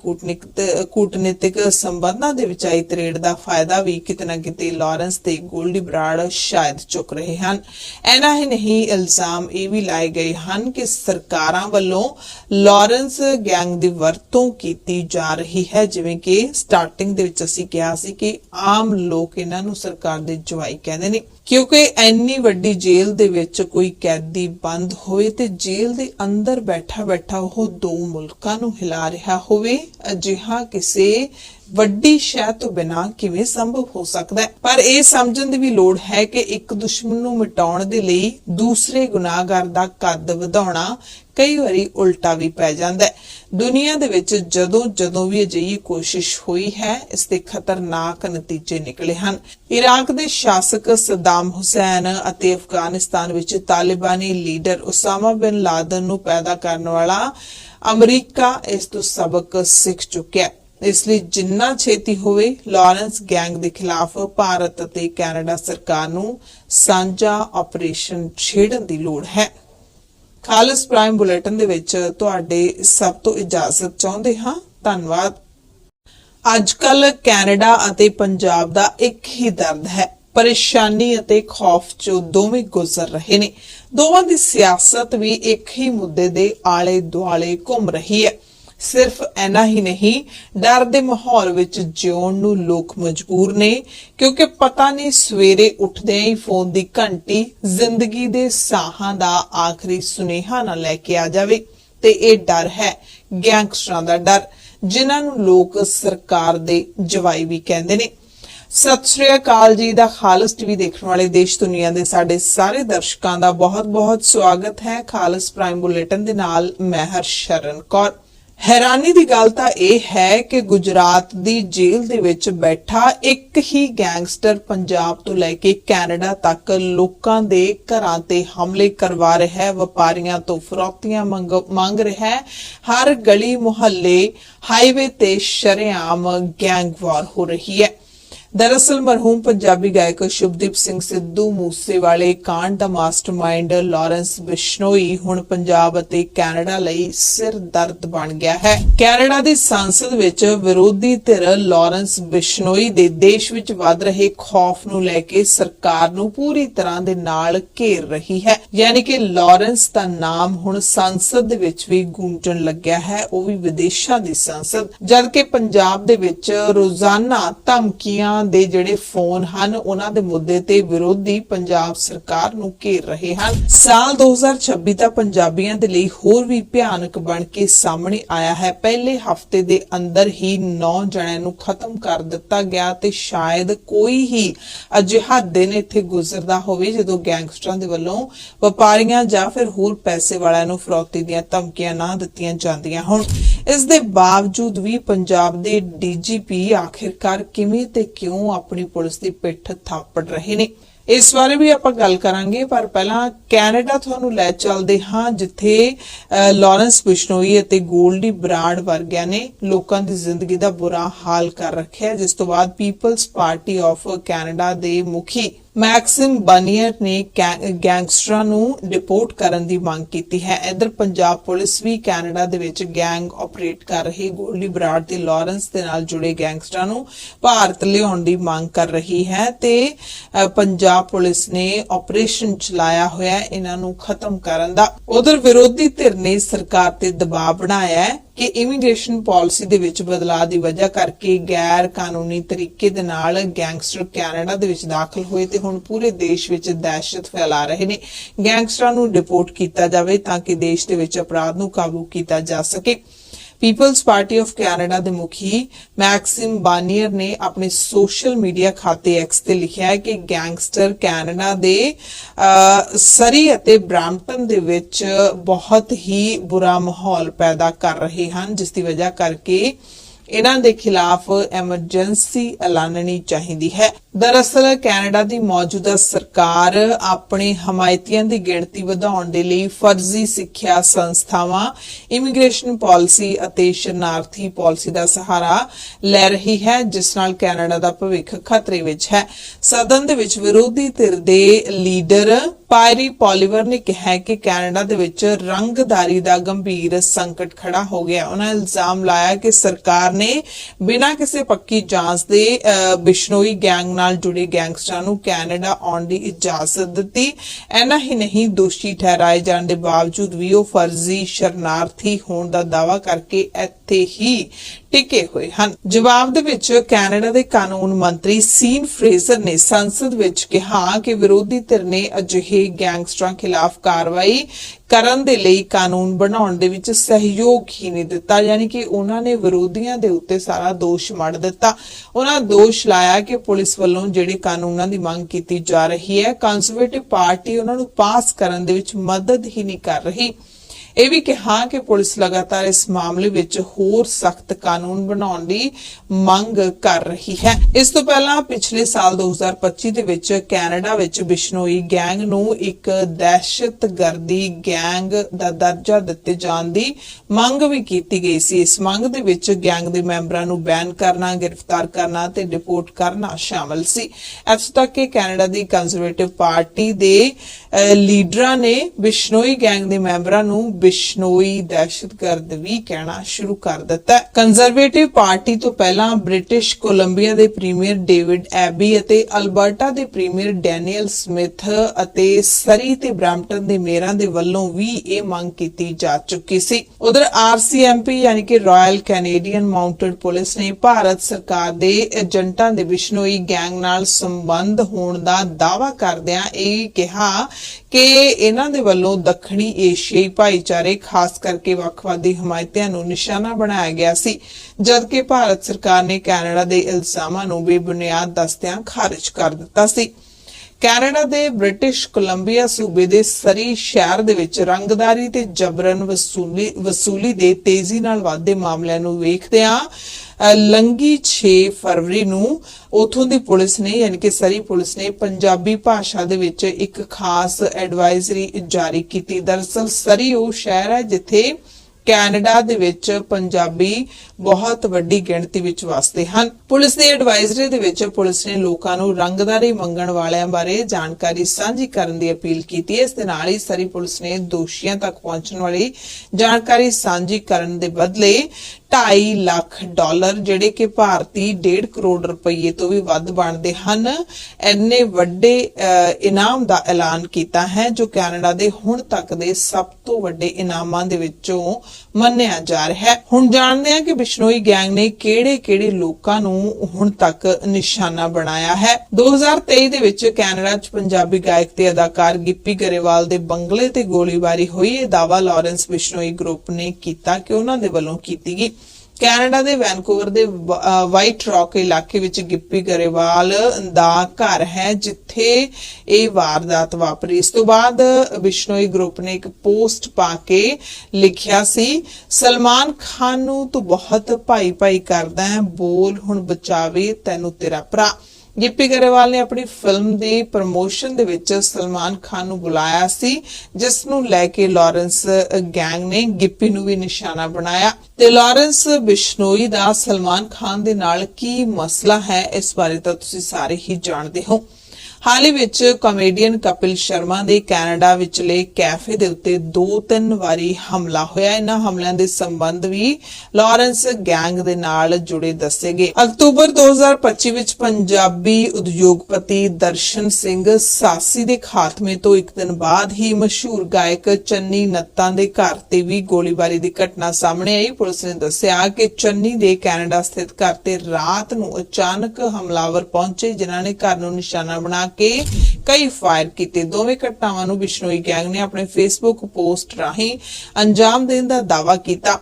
ਕੂਟਨੀਤਿਕ ਸੰਬੰਧਾਂ ਦੇ ਵਿੱਚ ਆਈ ਤਰੇੜ ਦਾ ਫਾਇਦਾ ਵੀ ਕਿਤੇ ਨਾ ਕਿਤੇ ਲਾਰੈਂਸ ਤੇ ਗੋਲਡੀ ਬਰਾੜ ਸ਼ਾਇਦ ਚੁੱਕ ਰਹੇ ਹਨ। ਐਨਾ ਹੀ ਨਹੀਂ, ਇਲਜ਼ਾਮ ਇਹ ਵੀ ਲਾਏ ਗਏ ਹਨ ਕਿ ਸਰਕਾਰਾਂ ਵੱਲੋਂ ਲਾਰੈਂਸ ਗੈਂਗ ਦੀ ਵਰਤੋਂ ਕੀਤੀ ਜਾ ਰਹੀ ਹੈ। ਜਿਵੇਂ ਕਿ ਸਟਾਰਟਿੰਗ ਦੇ ਵਿੱਚ ਅਸੀਂ ਕਿਹਾ ਸੀ ਕਿ ਆਮ ਲੋਕ ਇਹਨਾਂ ਨੂੰ ਸਰਕਾਰ ਦੇ ਜਵਾਈ ਕਹਿੰਦੇ ਨੇ, ਕਿਉਂਕਿ ਇੰਨੀ ਵੱਡੀ ਜੇਲ੍ਹ ਦੇ ਵਿੱਚ ਕੋਈ ਕੈਦੀ ਬੰਦ ਹੋਵੇ ਤੇ ਜੇਲ੍ਹ ਦੇ ਅੰਦਰ ਬੈਠਾ ਬੈਠਾ ਉਹ ਦੋ ਮੁਲਕਾਂ ਨੂੰ ਹਿਲਾ ਰਿਹਾ ਹੋਵੇ, ਅਜਿਹਾ ਕਿਸੇ ਵੱਡੀ ਸ਼ੈ ਤੋਂ ਬਿਨਾ ਕਿਵੇਂ ਸੰਭਵ ਹੋ ਸਕਦਾ ਹੈ? ਪਰ ਇਹ ਸਮਝਣ ਦੀ ਵੀ ਲੋੜ ਹੈ ਕਿ ਇੱਕ ਦੁਸ਼ਮਣ ਨੂੰ ਮਿਟਾਉਣ ਦੇ ਲਈ ਦੂਸਰੇ ਗੁਨਾਹਗਰ ਦਾ ਕੱਦ ਵਧਾਉਣਾ ਕਈ ਵਾਰੀ ਉਲਟਾ ਵੀ ਪੈ ਜਾਂਦਾ ਹੈ। ਦੁਨੀਆ ਦੇ ਵਿੱਚ ਜਦੋਂ ਜਦੋਂ ਵੀ ਅਜਿਹੀ ਕੋਸ਼ਿਸ਼ ਹੋਈ ਹੈ, ਇਸ ਦੇ ਖਤਰਨਾਕ ਨਤੀਜੇ ਨਿਕਲੇ ਹਨ। ਇਰਾਕ ਦੇ ਸ਼ਾਸਕ ਸਦਾਮ ਹੁਸੈਨ ਅਤੇ ਅਫਗਾਨਿਸਤਾਨ ਵਿੱਚ ਤਾਲਿਬਾਨੀ ਲੀਡਰ ਉਸਾਮਾ ਬਿਨ ਲਾਦਨ ਨੂੰ ਪੈਦਾ ਕਰਨ ਵਾਲਾ ਅਮਰੀਕਾ ਇਸ ਤੋਂ ਸਬਕ ਸਿੱਖ ਚੁੱਕਿਆ ਹੈ। ਇਸ ਲਈ ਜਿੰਨਾ ਛੇਤੀ ਹੋਵੇ ਲਾਰੈਂਸ ਗੈਂਗ ਦੇ ਖਿਲਾਫ ਭਾਰਤ ਅਤੇ ਕੈਨੇਡਾ ਸਰਕਾਰ ਨੂੰ ਸਾਂਝਾ ਆਪਰੇਸ਼ਨ ਛੇੜਨ ਦੀ ਲੋੜ ਹੈ। ਖਾਲਸ ਪ੍ਰਾਈਮ ਬੁਲੇਟਿਨ ਦੇ ਵਿੱਚ ਤੁਹਾਡੇ ਸਭ ਤੋਂ ਇਜਾਜ਼ਤ ਚਾਹੁੰਦੇ ਹਾਂ। ਧੰਨਵਾਦ। ਅੱਜ ਕੱਲ ਕੈਨੇਡਾ ਅਤੇ ਪੰਜਾਬ ਦਾ ਇੱਕ ਹੀ ਦਰਦ ਹੈ। ਪਰੇਸ਼ਾਨੀ ਅਤੇ ਖੌਫ ਚੋਂ ਦੋਵੇਂ ਗੁਜ਼ਰ ਰਹੇ ਨੇ। ਦੋਵਾਂ ਦੀ ਸਿਆਸਤ ਵੀ ਇੱਕ ਹੀ ਮੁੱਦੇ ਦੇ ਆਲੇ ਦੁਆਲੇ ਘੁੰਮ ਰਹੀ ਹੈ। ਸਿਰਫ ਐਨਾ ਹੀ ਨਹੀਂ, ਡਰ ਦੇ ਮਾਹੌਲ ਵਿੱਚ ਜਿਉਣ ਨੂੰ ਲੋਕ ਮਜਬੂਰ ਨੇ, ਕਿਉਂਕਿ ਪਤਾ ਨਹੀਂ ਸਵੇਰੇ ਉੱਠਦਿਆਂ ਹੀ ਫੋਨ ਦੀ ਘੰਟੀ ਜ਼ਿੰਦਗੀ ਦੇ ਸਾਹਾਂ ਦਾ ਆਖਰੀ ਸੁਨੇਹਾ ਨਾ ਲੈ ਕੇ ਆ ਜਾਵੇ, ਤੇ ਇਹ ਡਰ ਹੈ, ਗੈਂਗਸਟਰਾਂ ਦਾ ਡਰ, ਜਿਨ੍ਹਾਂ ਨੂੰ ਲੋਕ ਸਰਕਾਰ ਦੇ ਜਵਾਈ ਵੀ ਕਹਿੰਦੇ ਨੇ। ਸਤਿ ਸ਼੍ਰੀ ਅਕਾਲ ਜੀ, ਦਾ ਖਾਲਸ ਟੀਵੀ ਦੇਖਣ ਵਾਲੇ ਦੇਸ਼ ਦੁਨੀਆ ਦੇ ਸਾਡੇ ਸਾਰੇ ਦਰਸ਼ਕਾਂ ਦਾ ਬਹੁਤ-ਬਹੁਤ ਸਵਾਗਤ ਹੈ। ਖਾਲਸ ਪ੍ਰਾਈਮ ਬੁਲੇਟਿਨ ਦੇ ਨਾਲ ਮੈਂ ਹਰਸ਼ਰਨ ਕੌਰ। ਹੈਰਾਨੀ ਦੀ ਗੱਲ ਤਾਂ ਇਹ ਹੈ ਕਿ ਗੁਜਰਾਤ ਦੀ ਜੇਲ੍ਹ ਦੇ ਵਿੱਚ ਬੈਠਾ ਇੱਕ ਹੀ ਗੈਂਗਸਟਰ ਪੰਜਾਬ ਤੋਂ ਲੈ ਕੇ ਕੈਨੇਡਾ ਤੱਕ ਲੋਕਾਂ ਦੇ ਘਰਾਂ ਤੇ ਹਮਲੇ ਕਰਵਾ ਰਿਹਾ ਹੈ, ਵਪਾਰੀਆਂ ਤੋਂ ਫਰੋਤੀਆਂ ਮੰਗ ਮੰਗ ਰਿਹਾ ਹੈ। ਹਰ ਗਲੀ ਮੁਹੱਲੇ ਹਾਈਵੇ ਤੇ ਸ਼ਰੇਆਮ ਗੈਂਗਵਾਰ ਹੋ ਰਹੀ ਹੈ। ਦਰਅਸਲ ਮਰਹੂਮ ਪੰਜਾਬੀ ਗਾਇਕ ਸ਼ੁਭਦੀਪ ਸਿੰਘ ਸਿੱਧੂ, ਮੂਸੇਵਾਲੇ, ਕਾਂਡ ਦਾ ਮਾਸਟਰਮਾਈਂਡ ਲਾਰੈਂਸ ਬਿਸ਼ਨੋਈ ਹੁਣ ਪੰਜਾਬ ਅਤੇ ਕੈਨੇਡਾ ਲਈ ਸਿਰ ਦਰਦ ਬਣ ਗਿਆ ਹੈ। ਕੈਨੇਡਾ ਦੀ ਸੰਸਦ ਵਿੱਚ ਵਿਰੋਧੀ ਧਿਰ ਲਾਰੈਂਸ ਬਿਸ਼ਨੋਈ ਦੇ ਦੇਸ਼ ਵਿੱਚ ਵੱਧ ਰਹੇ ਖੌਫ ਨੂੰ ਲੈ ਕੇ ਸਰਕਾਰ ਨੂੰ ਪੂਰੀ ਤਰ੍ਹਾਂ ਦੇ ਨਾਲ ਘੇਰ ਰਹੀ ਹੈ। ਯਾਨੀ ਕਿ ਲਾਰੈਂਸ ਦਾ ਨਾਮ ਹੁਣ ਸੰਸਦ ਦੇ ਵਿੱਚ ਵੀ ਗੂੰਜਣ ਲੱਗਿਆ ਹੈ, ਉਹ ਵੀ ਵਿਦੇਸ਼ਾਂ ਦੀ ਸੰਸਦ। ਜਦਕਿ ਪੰਜਾਬ ਦੇ ਵਿੱਚ ਰੋਜ਼ਾਨਾ ਧਮਕੀਆਂ ਦੇ ਜਿਹੜੇ ਫੋਨ ਹਨ, ਉਹਨਾਂ ਦੇ ਮੁੱਦੇ ਤੇ ਵਿਰੋਧੀ ਪੰਜਾਬ ਸਰਕਾਰ ਨੂੰ ਘੇਰ ਰਹੇ ਹਨ। ਸਾਲ 2026 ਤਾਂ ਪੰਜਾਬੀਆਂ ਦੇ ਲਈ ਹੋਰ ਵੀ ਭਿਆਨਕ ਬਣ ਕੇ ਸਾਹਮਣੇ ਆਇਆ ਹੈ। ਪਹਿਲੇ ਹਫ਼ਤੇ ਦੇ ਅੰਦਰ ਹੀ 9 ਜਣਿਆਂ ਨੂੰ ਖਤਮ ਕਰ ਦਿੱਤਾ ਗਿਆ ਤੇ ਸ਼ਾਇਦ ਕੋਈ ਹੀ ਅਜਿਹਾ ਦਿਨ ਇੱਥੇ ਗੁਜ਼ਰਦਾ ਹੋਵੇ ਜਦੋਂ ਗੈਂਗਸਟਰਾਂ ਦੇ ਵੱਲੋਂ ਵਪਾਰੀਆਂ ਜਾਂ ਫਿਰ ਹੋਰ ਪੈਸੇ ਵਾਲਿਆਂ ਨੂੰ ਫਰੌਤੀ ਦੀਆਂ ਧਮਕੀਆਂ ਨਾ ਦਿੱਤੀਆਂ ਜਾਂਦੀਆਂ ਹੁਣ। ਇਸ ਦੇ ਬਾਵਜੂਦ ਵੀ ਪੰਜਾਬ ਦੇ ਡੀਜੀਪੀ ਆਖਿਰਕਾਰ ਕਿਵੇਂ ਤੇ ਕਿਉਂ ਆਪਣੀ ਪੁਲਿਸ ਦੀ ਪਿੱਠ ਥਾਪੜ ਰਹੇ ਨੇ? ਇਸ ਬਾਰੇ ਵੀ ਆਪਾਂ ਗੱਲ ਕਰਾਂਗੇ ਪਰ ਪਹਿਲਾਂ ਕੈਨੇਡਾ ਤੁਹਾਨੂੰ ਲੈ ਚੱਲਦੇ ਹਾਂ ਜਿੱਥੇ ਅਹ, ਲਾਰੈਂਸ ਬਿਸ਼ਨੋਈ ਅਤੇ ਗੋਲਡੀ ਬਰਾਡ ਵਰਗਿਆਂ ਨੇ ਲੋਕਾਂ ਦੀ ਜ਼ਿੰਦਗੀ ਦਾ ਬੁਰਾ ਹਾਲ ਕਰ ਰੱਖਿਆ ਜਿਸ ਤੋਂ ਬਾਅਦ ਪੀਪਲਸ ਪਾਰਟੀ ਆਫ ਕੈਨੇਡਾ ਦੇ ਮੁਖੀ ਮੈਕਸਿਮ ਬਨੀਅਰ ਨੇ ਗੈਂਗਸਟਰਾਂ ਨੂੰ ਡਿਪੋਰਟ ਕਰਨ ਦੀ ਮੰਗ ਕੀਤੀ ਹੈ। ਇਧਰ ਪੰਜਾਬ ਪੁਲਿਸ ਵੀ ਕੈਨੇਡਾ ਦੇ ਵਿੱਚ ਗੈਂਗ ਆਪਰੇਟ ਕਰ ਰਹੀ ਗੋਲਡੀ ਬਰਾਡ ਤੇ ਲਾਰੈਂਸ ਦੇ ਨਾਲ ਜੁੜੇ ਗੈਂਗਸਟਰਾਂ ਨੂੰ ਭਾਰਤ ਲਿਆਉਣ ਦੀ ਮੰਗ ਕਰ ਰਹੀ ਹੈ ਤੇ ਪੰਜਾਬ ਪੁਲਿਸ ਨੇ ਆਪਰੇਸ਼ਨ ਚਲਾਇਆ ਹੋਇਆ ਹੈ ਇਹਨਾਂ ਨੂੰ ਖਤਮ ਕਰਨ ਦਾ। ਉਧਰ ਵਿਰੋਧੀ ਧਿਰ ਨੇ ਸਰਕਾਰ ਤੇ ਦਬਾਅ ਬਣਾਇਆ ਹੈ। ਕਿ ਇਮੀਗ੍ਰੇਸ਼ਨ ਪਾਲਿਸੀ ਦੇ ਵਿੱਚ ਬਦਲਾਅ ਦੀ ਵਜ੍ਹਾ ਕਰਕੇ ਗੈਰ ਕਾਨੂੰਨੀ ਤਰੀਕੇ ਦੇ ਨਾਲ ਗੈਂਗਸਟਰ ਕੈਨੇਡਾ ਦੇ ਵਿੱਚ ਦਾਖਲ ਹੋਏ ਤੇ ਹੁਣ ਪੂਰੇ ਦੇਸ਼ ਵਿੱਚ ਦਹਿਸ਼ਤ ਫੈਲਾ ਰਹੇ ਨੇ। ਗੈਂਗਸਟਰਾਂ ਨੂੰ ਡਿਪੋਰਟ ਕੀਤਾ ਜਾਵੇ ਤਾਂ ਕਿ ਦੇਸ਼ ਦੇ ਵਿੱਚ ਅਪਰਾਧ ਨੂੰ ਕਾਬੂ ਕੀਤਾ ਜਾ ਸਕੇ। ਪੀਪਲਸ ਪਾਰਟੀ ਆਫ ਕੈਨੇਡਾ ਦੇ ਮੁਖੀ ਮੈਕਸਿਮ ਬਾਨੀਅਰ ਨੇ ਆਪਣੇ ਸੋਸ਼ਲ ਮੀਡੀਆ ਖਾਤੇ ਐਕਸ ਤੇ ਲਿਖਿਆ ਹੈ ਕਿ ਗੈਂਗਸਟਰ ਕੈਨੇਡਾ ਦੇ ਅ, ਸਰੀ ਅਤੇ ਬ੍ਰਾਂਪਟਨ ਦੇ ਵਿੱਚ ਬਹੁਤ ਹੀ ਬੁਰਾ ਮਾਹੌਲ ਪੈਦਾ ਕਰ ਰਹੇ ਹਨ ਜਿਸ ਦੀ ਵਜ੍ਹਾ ਕਰਕੇ ਇਹਨਾਂ ਦੇ ਖਿਲਾਫ ਐਮਰਜੈਂਸੀ ਐਲਾਨਣੀ ਚਾਹੀਦੀ ਹੈ। ਦਰਅਸਲ ਕੈਨੇਡਾ ਦੀ ਮੌਜੂਦਾ ਸਰਕਾਰ ਆਪਣੇ ਹਮਾਇਤੀਆਂ ਦੀ ਗਿਣਤੀ ਵਧਾਉਣ ਦੇ ਲਈ ਫਰਜ਼ੀ ਸਿੱਖਿਆ ਸੰਸਥਾਵਾਂ, ਇਮੀਗ੍ਰੇਸ਼ਨ ਪਾਲਿਸੀ ਅਤੇ ਸ਼ਰਨਾਰਥੀ ਪਾਲਿਸੀ ਦਾ ਸਹਾਰਾ ਲੈ ਰਹੀ ਹੈ, ਜਿਸ ਨਾਲ ਕੈਨੇਡਾ ਦਾ ਭਵਿੱਖ ਖਤਰੇ ਵਿੱਚ ਹੈ। ਸਦਨ ਦੇ ਵਿੱਚ ਵਿਰੋਧੀ ਧਿਰ ਦੇ ਲੀਡਰ ਪਾਇਰੀ ਪੋਲੀਵਰ ਨੇ ਕਿਹਾ ਕਿ ਕੈਨੇਡਾ ਦੇ ਵਿੱਚ ਰੰਗਦਾਰੀ ਦਾ ਗੰਭੀਰ ਸੰਕਟ ਖੜਾ ਹੋ ਗਿਆ ਉਹਨਾਂ ਇਲਜ਼ਾਮ ਲਾਇਆ ਕਿ ਸਰਕਾਰ ਨੇ ਬਿਨਾਂ ਕਿਸੇ ਪੱਕੀ ਜਾਂਚ ਦੇ ਬਿਸ਼ਨੋਈ ਗੈਂਗ ਨਾਲ ਜੁੜੇ ਗੈਂਗਸਟਰਾਂ ਨੂੰ ਕੈਨੇਡਾ ਆਉਣ ਦੀ ਇਜਾਜ਼ਤ ਦਿੱਤੀ। ਐਨਾ ਹੀ ਨਹੀਂ, ਦੋਸ਼ੀ ਠਹਿਰਾਏ ਜਾਣ ਦੇ ਬਾਵਜੂਦ ਵੀ ਉਹ ਫਰਜ਼ੀ ਸ਼ਰਨਾਰਥੀ ਹੋਣ ਦਾ ਦਾਅਵਾ ਕਰਕੇ ਇੱਥੇ ਹੀ ਟਿਕੇ ਹੋਏ ਹਨ। ਜਵਾਬ ਦੇ ਵਿੱਚ ਕੈਨੇਡਾ ਦੇ ਕਾਨੂੰਨ ਮੰਤਰੀ ਸੀਨ ਫਰੇਜ਼ਰ ਨੇ ਸੰਸਦ ਵਿੱਚ ਕਿਹਾ ਕਿ ਵਿਰੋਧੀ ਧਿਰ ਨੇ ਅਜਿਹੇ ਗੈਂਗਸਟਰਾਂ ਖਿਲਾਫ ਕਾਰਵਾਈ ਕਰਨ ਦੇ ਲਈ ਕਾਨੂੰਨ ਬਣਾਉਣ ਦੇ ਵਿੱਚ ਸਹਿਯੋਗ ਹੀ ਨਹੀਂ ਦਿੱਤਾ, ਯਾਨੀ ਕਿ ਉਹਨਾਂ ਨੇ ਵਿਰੋਧੀਆਂ ਦੇ ਉੱਤੇ ਸਾਰਾ ਦੋਸ਼ ਮੜ ਦਿੱਤਾ। ਉਹਨਾਂ ਦੋਸ਼ ਲਾਇਆ ਕਿ ਪੁਲਿਸ ਵੱਲੋਂ ਜਿਹੜੇ ਕਾਨੂੰਨਾਂ ਦੀ ਮੰਗ ਕੀਤੀ ਜਾ ਰਹੀ ਹੈ ਕੰਜ਼ਰਵੇਟਿਵ ਪਾਰਟੀ ਉਹਨਾਂ ਨੂੰ ਪਾਸ ਕਰਨ ਦੇ ਵਿੱਚ ਮਦਦ ਹੀ ਨਹੀਂ ਕਰ ਰਹੀ। ਇਹ ਵੀ ਕਿਹਾ ਕਿ ਪੁਲਿਸ ਲਗਾਤਾਰ ਇਸ ਮਾਮਲੇ ਵਿੱਚ ਹੋਰ ਸਖਤ ਕਾਨੂੰਨ ਬਣਾਉਣ ਦੀ ਮੰਗ ਕਰ ਰਹੀ ਹੈ। ਇਸ ਤੋਂ ਪਹਿਲਾਂ ਪਿਛਲੇ ਸਾਲ 2025 ਦੇ ਵਿੱਚ ਕੈਨੇਡਾ ਵਿੱਚ ਬਿਸ਼ਨੋਈ ਗੈਂਗ ਨੂੰ ਇੱਕ ਦਹਿਸ਼ਤਗਰਦੀ ਗੈਂਗ ਦਾ ਦਰਜਾ ਦਿੱਤੇ ਜਾਣ ਦੀ ਮੰਗ ਵੀ ਕੀਤੀ ਗਈ ਸੀ। ਇਸ ਮੰਗ ਦੇ ਵਿੱਚ ਗੈਂਗ ਦੇ ਮੈਂਬਰਾਂ ਨੂੰ ਬੈਨ ਕਰਨਾ, ਗ੍ਰਿਫਤਾਰ ਕਰਨਾ ਤੇ ਡਿਪੋਰਟ ਕਰਨਾ ਸ਼ਾਮਲ ਸੀ। ਇੱਥੋਂ ਤੱਕ ਕਿ ਕੈਨੇਡਾ ਦੀ ਕੰਜ਼ਰਵੇਟਿਵ ਪਾਰਟੀ ਦੇ ਲੀਡਰਾਂ ਨੇ ਬਿਸ਼ਨੋਈ ਗੈਂਗ ਦੇ ਮੈਂਬਰਾਂ ਨੂੰ ਬਿਸ਼ਨੋਈ ਦਹਿਸ਼ਤਗਰਦ ਵੀ ਕਹਿਣਾ ਸ਼ੁਰੂ ਕਰ ਦਿੱਤਾ। ਕੰਜ਼ਰਵੇਟਿਵ ਪਾਰਟੀ ਤੋਂ ਪਹਿਲਾਂ ਬ੍ਰਿਟਿਸ਼ ਕੋਲੰਬੀਆ ਦੇ ਪ੍ਰੀਮੀਅਰ ਡੇਵਿਡ ਐਬੀ ਅਤੇ ਅਲਬਰਟਾ ਦੇ ਪ੍ਰੀਮੀਅਰ ਡੈਨੀਅਲ ਸਮਿਥ ਅਤੇ ਸਰੀ ਤੇ ਬ੍ਰੈਂਪਟਨ ਦੇ ਮੇਅਰਾਂ ਦੇ ਵੱਲੋਂ ਵੀ ਇਹ ਮੰਗ ਕੀਤੀ ਜਾ ਚੁੱਕੀ ਸੀ। ਉਧਰ ਆਰਸੀਐਮਪੀ ਯਾਨੀ ਕਿ ਰਾਇਲ ਕੈਨੇਡੀਅਨ ਮਾਊਂਟਡ ਪੁਲਿਸ ਨੇ ਭਾਰਤ ਸਰਕਾਰ ਦੇ ਏਜੰਟਾਂ ਦੇ ਬਿਸ਼ਨੋਈ ਗੈਂਗ ਨਾਲ ਸੰਬੰਧ ਹੋਣ ਦਾ ਦਾਅਵਾ ਕਰਦਿਆਂ ਇਹ ਕਿਹਾ ਕਿ ਇਹਨਾਂ ਦੇ ਵੱਲੋਂ ਦੱਖਣੀ ਏਸ਼ੀਆਈ ਭਾਈਚਾਰੇ, ਖਾਸ ਕਰਕੇ ਵੱਖਵਾਦੀ ਹਮਾਇਤਿਆਂ ਨੂੰ ਨਿਸ਼ਾਨਾ ਬਣਾਇਆ ਗਿਆ ਸੀ, ਜਦਕਿ ਭਾਰਤ ਸਰਕਾਰ ਨੇ ਕੈਨੇਡਾ ਦੇ ਇਲਜ਼ਾਮਾਂ ਨੂੰ ਬੇਬੁਨਿਆਦ ਦੱਸਦਿਆਂ ਖਾਰਜ ਕਰ ਦਿੱਤਾ ਸੀ। ਕੈਨੇਡਾ ਦੇ ਬ੍ਰਿਟਿਸ਼ ਕੋਲੰਬੀਆ ਸੂਬੇ ਦੇ ਸਰੀ ਸ਼ਹਿਰ ਦੇ ਵਿੱਚ ਰੰਗਦਾਰੀ ਤੇ ਜਬਰਨ ਵਸੂਲੀ ਵਸੂਲੀ ਦੇ ਤੇਜ਼ੀ ਨਾਲ ਵਾਧੇ ਮਾਮਲਿਆਂ ਨੂੰ ਵੇਖਦਿਆਂ ਲੰਗੀ 6 ਫਰਵਰੀ ਨੂੰ ਉਥੋਂ ਦੀ ਪੁਲਿਸ ਨੇ, ਯਾਨੀ ਕਿ ਸਰੀ ਪੁਲਿਸ ਨੇ ਪੰਜਾਬੀ ਭਾਸ਼ਾ ਦੇ ਵਿੱਚ ਇੱਕ ਖਾਸ ਐਡਵਾਈਜ਼ਰੀ ਜਾਰੀ ਕੀਤੀ। ਦਰਸਲ ਸਰੀ ਉਹ ਸ਼ਹਿਰ ਹੈ ਜਿੱਥੇ ਕੈਨੇਡਾ ਦੇ ਵਿੱਚ ਪੰਜਾਬੀ ਬਹੁਤ ਵੱਡੀ ਗਿਣਤੀ ਵਿੱਚ ਵਸਦੇ ਹਨ। ਪੁਲਿਸ ਦੀ ਐਡਵਾਈਜ਼ਰੀ ਦੇ ਵਿੱਚ ਪੁਲਿਸ ਨੇ ਲੋਕਾਂ ਨੂੰ ਰੰਗਦਾਰੀ ਮੰਗਣ ਵਾਲਿਆਂ ਬਾਰੇ ਜਾਣਕਾਰੀ ਸਾਂਝੀ ਕਰਨ ਦੀ ਅਪੀਲ ਕੀਤੀ। ਹੈ ਇਸ ਦੇ ਨਾਲ ਹੀ ਸਰੀ ਪੁਲਿਸ ਨੇ ਦੋਸ਼ੀਆਂ ਤੱਕ ਪਹੁੰਚਣ ਵਾਲੀ ਜਾਣਕਾਰੀ ਸਾਂਝੀ ਕਰਨ ਦੇ ਬਦਲੇ 2.5 ਲੱਖ ਡਾਲਰ ਜਿਹੜੇ ਕਿ ਭਾਰਤੀ 1.5 ਕਰੋੜ ਰੁਪਏ ਤੋਂ ਵੀ ਵੱਧ ਬਣਦੇ ਹਨ। ਇੰਨੇ ਵੱਡੇ ਇਨਾਮ ਦਾ ਐਲਾਨ ਕੀਤਾ ਹੈ, ਜੋ ਕੈਨੇਡਾ ਦੇ ਹੁਣ ਤੱਕ ਦੇ ਸਭ ਤੋਂ ਵੱਡੇ ਇਨਾਮਾਂ ਦੇ ਵਿੱਚੋਂ ਮੰਨਿਆ ਜਾ ਰਿਹਾ ਹੈ। ਹੁਣ ਜਾਣਦੇ ਹਾਂ ਕਿ ਬਿਸ਼ਨੋਈ ਗੈਂਗ ਨੇ ਕਿਹੜੇ-ਕਿਹੜੇ ਲੋਕਾਂ ਨੂੰ ਹੁਣ ਤੱਕ ਨਿਸ਼ਾਨਾ ਬਣਾਇਆ ਹੈ। 2023 ਦੇ ਵਿੱਚ ਕੈਨੇਡਾ 'ਚ ਪੰਜਾਬੀ ਗਾਇਕ ਤੇ ਅਦਾਕਾਰ ਗਿੱਪੀ ਗਰੇਵਾਲ ਦੇ ਬੰਗਲੇ ਤੇ ਗੋਲੀਬਾਰੀ ਹੋਈ। ਇਹ ਦਾਵਾ ਲਾਰੈਂਸ ਬਿਸ਼ਨੋਈ ਗਰੁੱਪ ਨੇ ਕੀਤਾ ਕਿ ਉਹਨਾਂ ਦੇ ਵੱਲੋਂ ਕੀਤੀ ਗਈ। ਕੈਨੇਡਾ ਦੇ ਵੈਨਕੂਵਰ ਦੇ ਵ- ਅਹ ਵਾਈਟ ਰੌਕ ਇਲਾਕੇ ਵਿੱਚ ਗਿੱਪੀ ਗਰੇਵਾਲ ਦਾ ਘਰ ਹੈ, ਜਿੱਥੇ ਇਹ ਵਾਰਦਾਤ ਵਾਪਰੀ। ਇਸ ਤੋਂ ਬਾਅਦ ਬਿਸ਼ਨੋਈ ਗਰੁੱਪ ਨੇ ਇੱਕ ਪੋਸਟ ਪਾ ਕੇ ਲਿਖਿਆ ਸੀ, ਸਲਮਾਨ ਖਾਨ ਨੂੰ ਤੂੰ ਬਹੁਤ ਭਾਈ ਭਾਈ ਕਰਦਾ ਹੈ, ਬੋਲ, ਹੁਣ ਬਚਾਵੇ ਤੈਨੂੰ ਤੇਰਾ ਭਰਾ। ਗਿੱਪੀ ਗਰੇਵਾਲ ਨੇ ਆਪਣੀ ਫਿਲਮ ਦੀ ਪ੍ਰਮੋਸ਼ਨ ਦੇ ਵਿੱਚ ਸਲਮਾਨ ਖਾਨ ਨੂੰ ਬੁਲਾਇਆ ਸੀ, ਜਿਸ ਨੂੰ ਲੈ ਕੇ ਲਾਰੈਂਸ ਗੈਂਗ ਨੇ ਗਿੱਪੀ ਨੂੰ ਵੀ ਨਿਸ਼ਾਨਾ ਬਣਾਇਆ। ਤੇ ਲਾਰੈਂਸ ਬਿਸ਼ਨੋਈ ਦਾ ਸਲਮਾਨ ਖਾਨ ਦੇ ਨਾਲ ਕੀ ਮਸਲਾ ਹੈ, ਇਸ ਬਾਰੇ ਤਾਂ ਤੁਸੀਂ ਸਾਰੇ ਹੀ ਜਾਣਦੇ ਹੋ। ਹਾਲ ਹੀ ਵਿੱਚ ਕਾਮੇਡੀਅਨ ਕਪਿਲ ਸ਼ਰਮਾ ਦੇ ਕੈਨੇਡਾ ਵਿਚਲੇ ਕੈਫੇ ਦੇ ਉੱਤੇ ਦੋ ਤਿੰਨ ਵਾਰੀ ਹਮਲਾ ਹੋਇਆ। ਇਹਨਾਂ ਹਮਲਿਆਂ ਦੇ ਸੰਬੰਧ ਵੀ ਲਾਰੈਂਸ ਗੈਂਗ ਦੇ ਨਾਲ ਜੁੜੇ ਦੱਸੇ ਗਏ ਅਕਤੂਬਰ 2025 ਵਿੱਚ ਪੰਜਾਬੀ ਉਦਯੋਗਪਤੀ ਦਰਸ਼ਨ ਸਿੰਘ ਸਾਸੀ ਦੇ ਖਾਤਮੇ ਤੋਂ ਇੱਕ ਦਿਨ ਬਾਅਦ ਹੀ ਮਸ਼ਹੂਰ ਗਾਇਕ ਚੰਨੀ ਨੱਤਾਂ ਦੇ ਘਰ ਤੇ ਵੀ ਗੋਲੀਬਾਰੀ ਦੀ ਘਟਨਾ ਸਾਹਮਣੇ ਆਈ। ਪੁਲਿਸ ਨੇ ਦੱਸਿਆ ਕਿ ਚੰਨੀ ਦੇ ਕੈਨੇਡਾ ਸਥਿਤ ਘਰ ਤੇ ਰਾਤ ਨੂੰ ਅਚਾਨਕ ਹਮਲਾਵਰ ਪਹੁੰਚੇ, ਜਿਨ੍ਹਾਂ ਨੇ ਘਰ ਨੂੰ ਨਿਸ਼ਾਨਾ ਬਣਾ ਕੇ ਕਈ ਫਾਇਰ ਕੀਤੇ। ਦੋਵੇਂ ਘਟਨਾਵਾਂ ਨੂੰ ਬਿਸ਼ਨੋਈ ਗੈਂਗ ਨੇ ਆਪਣੇ ਫੇਸਬੁੱਕ ਪੋਸਟ ਰਾਹੀਂ ਅੰਜਾਮ ਦੇਣ ਦਾ ਦਾਅਵਾ ਕੀਤਾ।